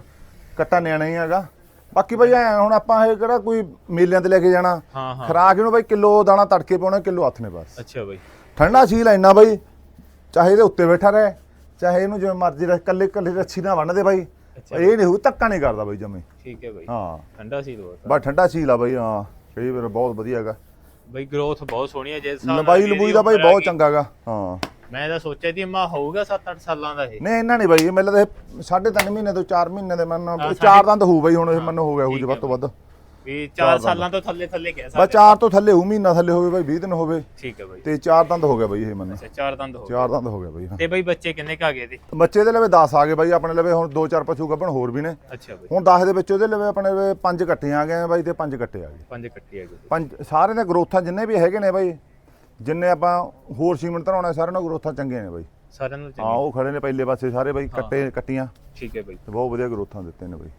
ਕੱਟਾ ਨਿਆਣਾ ਹੀ ਹੈਗਾ। ਬਾਕੀ ਬਾਈ ਐਂ ਹੁਣ ਆਪਾਂ ਇਹ ਕਿਹੜਾ ਕੋਈ ਮੇਲਿਆਂ ਤੇ ਲੈ ਕੇ ਜਾਣਾ? ਹਾਂ ਹਾਂ। ਖਰਾਕ ਇਹਨੂੰ ਬਾਈ ਕਿਲੋ ਦਾਣਾ ਤੜਕੇ ਪਾਉਣਾ ਕਿਲੋ ਹੱਥ ਨੇ ਬਸ। ਅੱਛਾ ਬਈ। ਠੰਡਾ ਸੀਲ ਇੰਨਾ ਬਾਈ। ਚਾਹੇ ਇਹਦੇ ਉੱਤੇ ਬੈਠਾ ਰਹੇ ਚਾਹੇ ਇਹਨੂੰ ਜਿਵੇਂ ਮਰਜ਼ੀ ਰੱਖ ਕੱਲੇ ਕੱਲੇ ਰੱਛੀ ਨਾ ਬੰਨਦੇ ਬਾਈ। ਇਹ ਨਹੀਂ ਹੋ ਧੱਕਾ ਨਹੀਂ ਕਰਦਾ ਬਾਈ ਜਮੇ। ਠੀਕ ਹੈ ਬਈ। ਹਾਂ। ਠੰਡਾ ਸੀ ਲੋਟ ਬਸ ਠੰਡਾ ਸੀਲ ਆ ਬਾਈ ਹਾਂ। ਕਈ ਵਾਰ ਬਹੁਤ ਵਧੀਆ ਹੈਗਾ। ਬਈ ਗਰੋਥ ਬਹੁਤ ਸੋਹਣੀ ਹੈ ਜੇ ਨਾਲ ਲੰਬਾਈ ਲੰਬੂਈ ਦਾ ਬਾਈ ਆ ਬਹੁਤ ਗਈ। ਚੰਗਾ ਹੈਗਾ ਹਾਂ। ਮੈਂ ਤਾਂ ਸੋਚਿਆ ਸੀ ਮਾ ਹੋਊਗਾ 7-8 ਸਾਲਾਂ ਦਾ ਇਹ। ਨਹੀਂ ਇਹਨਾਂ ਨਹੀਂ ਬਾਈ ਇਹ ਮੈਨੂੰ ਸਾਢੇ ਤਿੰਨ ਮਹੀਨੇ ਤੋਂ 4 ਮਹੀਨੇ ਦੇ ਮੰਨ ਹਾਂ, ਚਾਰ ਦੰਦ ਹੋਊ ਬਾਈ ਹੁਣ ਇਹ ਮੈਨੂੰ ਹੋ ਗਿਆ ਹੋਊ ਜੀ ਵੱਧ ਤੋਂ ਵੱਧ। ਵੀ 4 ਸਾਲਾਂ ਤੋਂ ਥੱਲੇ ਥੱਲੇ ਕਹਿ ਬਸ ਸਕਦੇ ਚਾਰ ਤੋਂ ਥੱਲੇ ਹੋਊ ਮਹੀਨਾ ਥੱਲੇ ਹੋਵੇ ਬਾਈ 20 ਦਿਨ ਹੋਵੇ। ਠੀਕ ਹੈ ਬਈ। ਤੇ ਚਾਰ ਦੰਦ ਹੋ ਗਿਆ ਬਾਈ ਇਹ ਮੈਨੂੰ। ਅੱਛਾ ਚਾਰ ਦੰਦ ਹੋ ਗਏ। ਚਾਰ ਦੰਦ ਹੋ ਗਿਆ ਬਾਈ ਹਾਂ। ਤੇ ਬਈ ਬੱਚੇ ਕਿੰਨੇ ਕ ਆ ਗਏ ਇਹਦੇ? ਬੱਚੇ ਦੇ ਲਵੇ 10 ਆ ਗਏ ਬਾਈ ਆਪਣੇ ਲਵੇ ਹੁਣ 2-4 ਪਸ਼ੂ ਗੱਭਣ ਹੋਰ ਵੀ ਨੇ। ਅੱਛਾ ਬਈ। ਹੁਣ 10 ਦੇ ਵਿੱਚ ਉਹਦੇ ਲਵੇ ਆਪਣੇ ਲਵੇ 5 ਕੱਟੇ ਆ ਗਏ ਬਾਈ ਤੇ 5 ਕੱਟੇ ਆ ਗਏ। ਪੰਜ ਕੱਟੀ ਆ ਗਏ। ਪੰਜ ਸਾਰੇ ਦੇ ਗਰੋਥਾਂ ਜਿੰਨੇ ਵੀ ਹੈਗੇ ਨੇ ਬਾਈ ਜਿੰਨੇ ਆਪਾਂ ਹੋਰ ਸੀਮੈਂਟ ਧਰਾਉਣਾ ਸਾਰਿਆਂ ਨਾਲ ਗਰੋਥਾਂ ਚੰਗੀਆਂ ਨੇ ਬਾਈ। ਸਾਰਿਆਂ ਨੂੰ ਹਾਂ ਚੰਗੀ ਉਹ ਖੜੇ ਨੇ ਪਹਿਲੇ ਪਾਸੇ ਸਾਰੇ ਬਾਈ ਕੱਟੇ ਕੱਟੀਆਂ। ਠੀਕ ਹੈ ਬਈ। ਤੇ ਬਹੁਤ ਵਧੀਆ ਗਰੋਥਾਂ ਦਿੱਤੇ ਨੇ ਬਾਈ।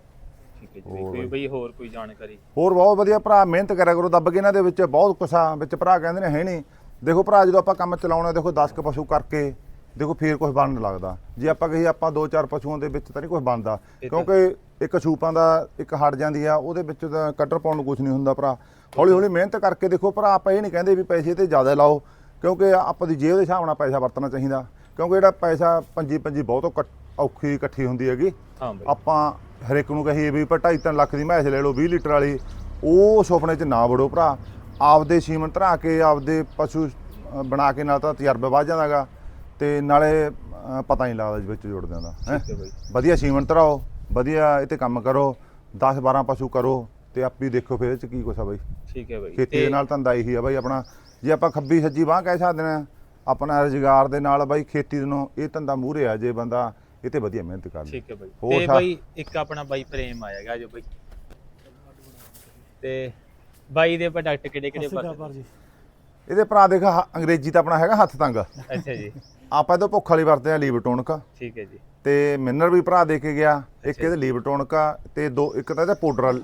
ਠੀਕ ਹੈ ਜੀ ਬਈ। ਕੋਈ ਬਈ ਹੋਰ ਕੋਈ ਜਾਣਕਾਰੀ? ਹੋਰ ਬਹੁਤ ਵਧੀਆ ਭਰਾ ਮਿਹਨਤ ਕਰਿਆ ਕਰੋ ਦੱਬ ਕੇ ਇਹਨਾਂ ਦੇ ਵਿੱਚ ਬਹੁਤ ਕੁਛ ਆ ਵਿੱਚ ਭਰਾ ਕਹਿੰਦੇ ਨੇ ਹੈ ਨਹੀਂ ਦੇਖੋ ਭਰਾ ਜਦੋਂ ਆਪਾਂ ਕੰਮ ਚਲਾਉਣਾ ਦੇਖੋ 10 ਕ ਪਸ਼ੂ ਕਰਕੇ ਦੇਖੋ ਫੇਰ ਕੁਝ ਬਣਨ ਲੱਗਦਾ। ਜੇ ਆਪਾਂ ਕਹੀ ਆਪਾਂ 2-4 ਪਸ਼ੂਆਂ ਦੇ ਵਿੱਚ ਤਾਂ ਨਹੀਂ ਕੁਝ ਬਣਦਾ। ਕਿਉਂਕਿ ਇੱਕ ਛੂਪਾਂ ਦਾ ਇੱਕ ਹਟ ਜਾਂਦੀ ਆ ਉਹਦੇ ਵਿੱਚ ਤਾਂ ਕਟਰ ਪਾਉਣ ਨੂੰ ਕੁਝ ਨਹੀਂ ਹੁੰਦਾ ਭਰਾ। ਹੌਲੀ ਹੌਲੀ ਮਿਹਨਤ ਕਰਕੇ ਦੇਖੋ ਭਰਾ ਆਪਾਂ ਇਹ ਨਹੀਂ ਕਹਿੰਦੇ ਵੀ ਪੈਸੇ ਤੇ ਜ਼ਿਆਦਾ ਲਾਓ। ਕਿਉਂਕਿ ਆਪਾਂ ਦੀ ਜੇਬ ਦੇ ਹਿਸਾਬ ਨਾਲ ਪੈਸਾ ਵਰਤਣਾ ਚਾਹੀਦਾ। ਕਿਉਂਕਿ ਜਿਹੜਾ ਪੈਸਾ ਪੰਜੀ ਪੰਜੀ ਬਹੁਤ ਔਖ- ਇਕੱਠੀ ਹੁੰਦੀ ਹੈਗੀ। ਆਪਾਂ ਹਰ ਇੱਕ ਨੂੰ ਕਹੀਏ ਵੀ ਪਰ 2.5 ਲੱਖ ਦੀ ਮੈਚ ਲੈ ਲਓ 20 ਲੀਟਰ ਵਾਲੀ। ਉਹ ਸੁਪਨੇ 'ਚ ਨਾ ਵੜੋ ਭਰਾ। ਆਪਦੇ ਸੀਮਨ ਧਰਾ ਕੇ ਆਪਦੇ ਪਸ਼ੂ ਬਣਾ ਕੇ ਨਾਲ ਤਾਂ ਤਜਰਬਾ ਵੱਧ ਜਾਂਦਾਗਾ। ਤੇ ਨਾਲੇ ਪਤਾ ਨਹੀਂ ਲੱਗਦਾ ਜੀ ਵਿੱਚ ਜੁੜਦਿਆਂ ਦਾ ਹੈਂ? ਠੀਕ ਹੈ ਬਈ। ਵਧੀਆ ਸੀਮਨ ਧਰਾਓ ਵਧੀਆ ਇਹ ਤੇ ਕੰਮ ਕਰੋ 10 12 ਪਸ਼ੂ ਕਰੋ ਤੇ ਆਪੀ ਦੇਖੋ ਫਿਰ ਇਹ ਚ ਕੀ ਕੁਛ ਆ ਬਾਈ। ਠੀਕ ਹੈ ਬਾਈ। ਖੇਤੀ ਦੇ ਨਾਲ ਧੰਦਾ ਇਹੀ ਆ ਬਾਈ ਆਪਣਾ। ਜੇ ਆਪਾਂ ਖੱਬੀ ਸੱਜੀ ਬਾਹ ਕਹਿ ਸਕਦੇ ਆ ਆਪਣਾ ਰੁਜ਼ਗਾਰ ਦੇ ਨਾਲ ਬਾਈ ਖੇਤੀ ਨੂੰ ਇਹ ਧੰਦਾ ਮੂਹਰੇ ਆ ਜੇ ਬੰਦਾ ਇਹ ਤੇ ਵਧੀਆ ਮਿਹਨਤ ਕਰ ਲੇ। ਠੀਕ ਹੈ ਬਾਈ। ਹੋਰ ਤੇ ਸਾ- ਬਾਈ ਇੱਕ ਆਪਣਾ ਬਾਈ ਪ੍ਰੇਮ ਆਏਗਾ ਜੋ ਬਾਈ। ਤੇ ਬਾਈ ਦੇ ਪ੍ਰੋਡਕਟ ਕਿਹੜੇ ਕਿਹੜੇ ਵਰਤਦੇ ਜੀ ਇਹਦੇ ਭਰਾ ਦੇਖ ਹ- ਅੰਗਰੇਜ਼ੀ ਤਾਂ ਆਪਣਾ ਹੈਗਾ ਹੱਥ ਤੰਗ। ਅੱਛਾ ਜੀ। ਆਪਾਂ ਇਹਦੇ ਭੁੱਖ ਵਾਲੀ ਵਰਤਦੇ ਆ ਲੀਵ ਟੋਨਕ। ਠੀਕ ਹੈ ਜੀ। ਤੇ ਮਿਨਰ ਵੀ ਭਰਾ ਦੇ ਕੇ ਗਿਆ ਇੱਕ ਇਹਦੇ ਲੀਵ ਟੋਨਕ ਆ ਤੇ ਦੋ ਇੱਕ ਤਾਂ ਇਹਦਾ ਪਾਊਡਰ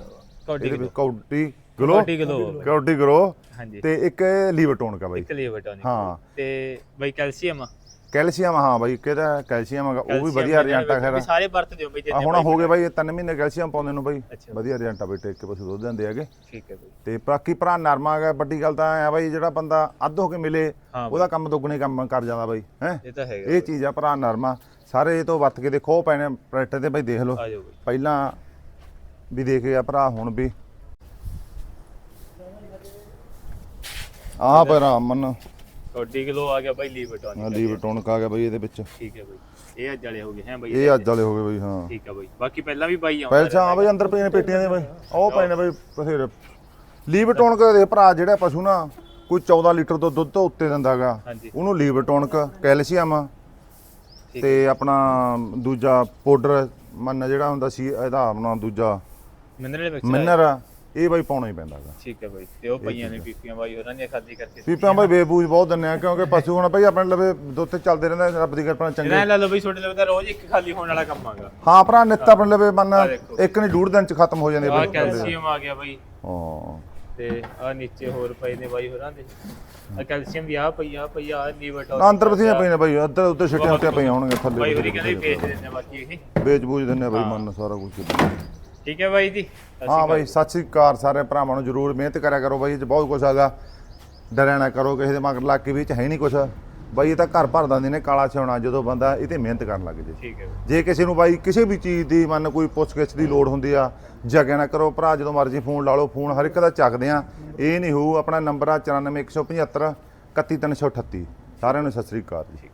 ਕੌਡੀ ਇਹਦੇ ਗਲੋ। ਕੌਡੀ ਗਲੋ। ਕੌਡੀ ਗਲੋ। ਕੌਡੀ ਗਰੋ ਹਾਂਜੀ। ਤੇ ਇੱਕ ਲੀਵ ਟੋਨਕ ਆ ਬਾਈ। ਇੱਕ ਲੀਵਰ ਟੌਨਿਕ। ਹਾਂ। ਤੇ ਬਾਈ ਕੈਲਸ਼ੀਅਮ? ਕੈਲਸ਼ੀਅਮ ਹਾਂ ਬਾਈ ਕਿਹਦਾ ਕੈਲਸ਼ੀਅਮ ਹੈਗਾ ਉਹ ਵੀ ਵਧੀਆ ਰਿਜ਼ਲਟ ਆ ਖੈਰ। ਸਾਰੇ ਵਰਤਦੇ ਹੋ ਬਾਈ ਜਿੰਨੇ ਹੁਣ ਹੋ ਗਏ ਬਾਈ ਇਹ ਤਿੰਨ ਮਹੀਨੇ ਕੈਲਸ਼ੀਅਮ ਪਾਉਂਦੇ ਨੂੰ ਬਾਈ। ਵਧੀਆ ਰਿਜ਼ਲਟ ਆ ਬਾਈ ਟੇਕ ਕੇ ਪਸ਼ੂ ਦੁੱਧ ਦਿੰਦੇ ਹੈਗੇ। ਠੀਕ ਹੈ ਬਾਈ। ਤੇ ਬਾਕੀ ਭਰਾ ਨਰਮਾ ਹੈਗਾ ਵੱਡੀ ਗੱਲ ਤਾਂ ਆ ਬਾਈ ਜਿਹੜਾ ਬੰਦਾ ਅੱਧ ਹੋ ਕੇ ਮਿਲੇ ਉਹਦਾ ਕੰਮ ਦੁੱਗਣੇ ਕੰਮ ਕਰ ਜਾਂਦਾ ਬਾਈ ਹੈ? ਇਹ ਤਾਂ ਹੈਗਾ ਇਹ ਚੀਜ਼ ਆ ਭਰਾ ਨਰਮਾ। ਸਾਰੇ ਇਹ ਤੋਂ ਵਰਤ ਕੇ ਦੇਖੋ ਪੈਣੇ ਪ੍ਰੈਕਟਿਸ ਤੇ ਬਾਈ ਦੇਖ ਲਓ। ਪਹਿਲਾਂ ਵੀ ਦੇਖ ਗਿਆ ਭਰਾ ਹੁਣ ਵੀ। ਆਹ ਪਰ ਅਮਨ ਕੌਡੀ ਗਲੋ ਆ ਗਿਆ ਬਾਈ ਲੀਵਰ ਟੌਨਿਕ ਲੀਵ ਟੋਨਕ ਆ ਗਿਆ। ਬਾਈ ਇਹਦੇ ਵਿੱਚ। ਠੀਕ ਹੈ ਬਾਈ। ਇਹ ਅੱਜ ਵਾਲੇ ਹੋ ਗਏ ਹੈ ਬਾਈ ਇਹ ਅੱਜ ਵਾਲੇ ਹੋ ਗਏ ਬਾਈ ਹਾਂ। ਠੀਕ ਹੈ ਬਾਈ। ਬਾਕੀ ਪਹਿਲਾਂ ਵੀ ਬਾਈ ਆਉਂਦਾ ਪਹਿਲਾਂ ਹਾਂ ਬਾਈ ਅੰਦਰ ਨੇ ਪੇਟੀਆਂ ਦੇ ਬਾਈ। ਉਹ ਪਏ ਨੇ ਬਾਈ ਬਥੇਰੇ। ਲੀਵ ਟੋਨਕ ਦੇ ਭਰਾ ਜਿਹੜਾ ਪਸ਼ੂ ਨਾ ਕੋਈ 14 ਲੀਟਰ ਤੋਂ ਦੁੱਧ ਤੋਂ ਉੱਤੇ ਦਿੰਦਾਗਾ ਉਹਨੂੰ ਲੀਵ ਟੋਨਕ ਕੈਲਸ਼ੀਅਮ। ਤੇ ਆਪਣਾ ਦੂਜਾ ਪਾਊਡਰ ਮੰਨ ਜਿਹੜਾ ਹੁੰਦਾ ਸੀ ਇਹਦਾ ਆਪਣਾ ਦੂਜਾ ਮਿਨਰਲ ਵਿੱਚ ਮਿਨਰ। ਇਹ ਬਾਈ ਪਾਉਣਾ ਹੀ ਪੈਂਦਾਗਾ ਠੀਕ ਹੈ ਬਾਈ ਤੇ ਉਹ ਪਈਆਂ ਨੇ ਪੀਪੀਆਂ ਬਾਈ ਉਹਨਾਂ ਦੀਆਂ ਖਾਲੀ ਕਰਕੇ ਪੀਪਿਆਂ ਬਾਈ ਬੇਬੂਜ ਬਹੁਤ ਦਿੰਨੇ ਆ ਕਿਉਂਕਿ ਪਸ਼ੂ ਹੁਣ ਬਾਈ ਆਪਣੇ ਲਵੇ ਦੁੱਧ ਤੇ ਚੱਲਦੇ ਰਹਿੰਦੇ ਰੱਬ ਦੀ ਕਿਰਪਾ ਨਾਲ ਚੰਗੇ। ਇਹਨਾਂ ਲੈ ਲਓ ਬਈ ਛੋਟੇ ਲਵੇ ਤਾਂ ਰੋਜ਼ ਇੱਕ ਖਾਲੀ ਹੋਣ ਵਾਲਾ ਕੰਮ ਆਗਾ। ਹਾਂ ਭਰਾ ਨਿੱਤ ਆਪਣੇ ਲਵੇ ਮੰਨ। ਇੱਕ ਨਹੀਂ ਡੂਢ ਦਿਨ ਚ ਖਤਮ ਹੋ ਜਾਂਦੇ ਆ ਕੈਲਸ਼ੀਅਮ ਆ ਗਿਆ ਬਾਈ। ਹਾਂ। ਤੇ ਆ ਨੀਚੇ ਹੋਰ ਪਏ ਨੇ ਬਾਈ ਹੋਰਾਂ ਦੇ। ਆ ਕੈਲਸ਼ੀਅਮ ਦੀ ਆ ਪਈ ਆ ਪਈ ਆ ਲੀਵਰ ਟੌਨਿਕ ਨਾ ਅੰਦਰ ਪਈਆਂ ਨੇ ਬਾਈ ਅੱਧਰ ਉੱਤੇ ਛਿੱਟੀਆਂ ਉੱਤੇ ਪਈਆਂ ਹੋਣਗੀਆਂ ਥੱਲੇ ਬਾਈ ਹੋਰੀ ਕਹਿੰਦੇ ਵੀ ਵੇਚ ਦਿੰਦੇ ਬਾਕੀ ਇਹ। ਵੇਚ ਬੂਝ ਆ ਬਾਈ ਮੰਨ ਸਾਰਾ ਕੁਝ ਠੀਕ ਹੈ ਬਾਈ ਜੀ? ਹਾਂ ਬਾਈ ਸਤਿ ਸ੍ਰੀ ਅਕਾਲ ਸਾਰੇ ਭਰਾਵਾਂ ਨੂੰ ਜਰੂਰ ਮਿਹਨਤ ਕਰਿਆ ਕਰੋ ਬਾਈ ਇਹ 'ਚ ਬਹੁਤ ਕੁਝ ਹੈਗਾ। ਡਰਿਆ ਨਾ ਕਰੋ ਕਿਸੇ ਦੇ ਮਗਰ ਲੱਗ ਕੇ ਵੀ ਇਹ 'ਚ ਹੈ ਨਹੀਂ ਕੁਝ ਬਾਈ ਇਹ ਤਾਂ ਘਰ ਭਰ ਦਿੰਦੇ ਨੇ ਕਾਲਾ ਸਿਉਣਾ ਜਦੋਂ ਬੰਦਾ ਇਹ ਤੇ ਮਿਹਨਤ ਕਰਨ ਲੱਗ ਜੇ। ਠੀਕ ਹੈ। ਜੇ ਕਿਸੇ ਨੂੰ ਬਾਈ ਕਿਸੇ ਵੀ ਚੀਜ਼ ਦੀ ਮੰਨ ਕੋਈ ਪੁੱਛ-ਗਿੱਛ ਦੀ ਲੋੜ ਹੁੰਦੀ ਆ ਜਗਿਆ ਨਾ ਕਰੋ ਭਰਾ ਜਦੋਂ ਮਰਜ਼ੀ ਫੋਨ ਲਾ ਲਓ ਫੋਨ ਹਰ ਇੱਕ ਦਾ ਚੱਕਦੇ ਆ। ਇਹ ਨਹੀਂ ਹੋਊ ਆਪਣਾ ਨੰਬਰ ਆ 94175 31338 ਸਾਰਿਆਂ ਨੂੰ ਸਤਿ ਸ੍ਰੀ ਅਕਾਲ ਜੀ।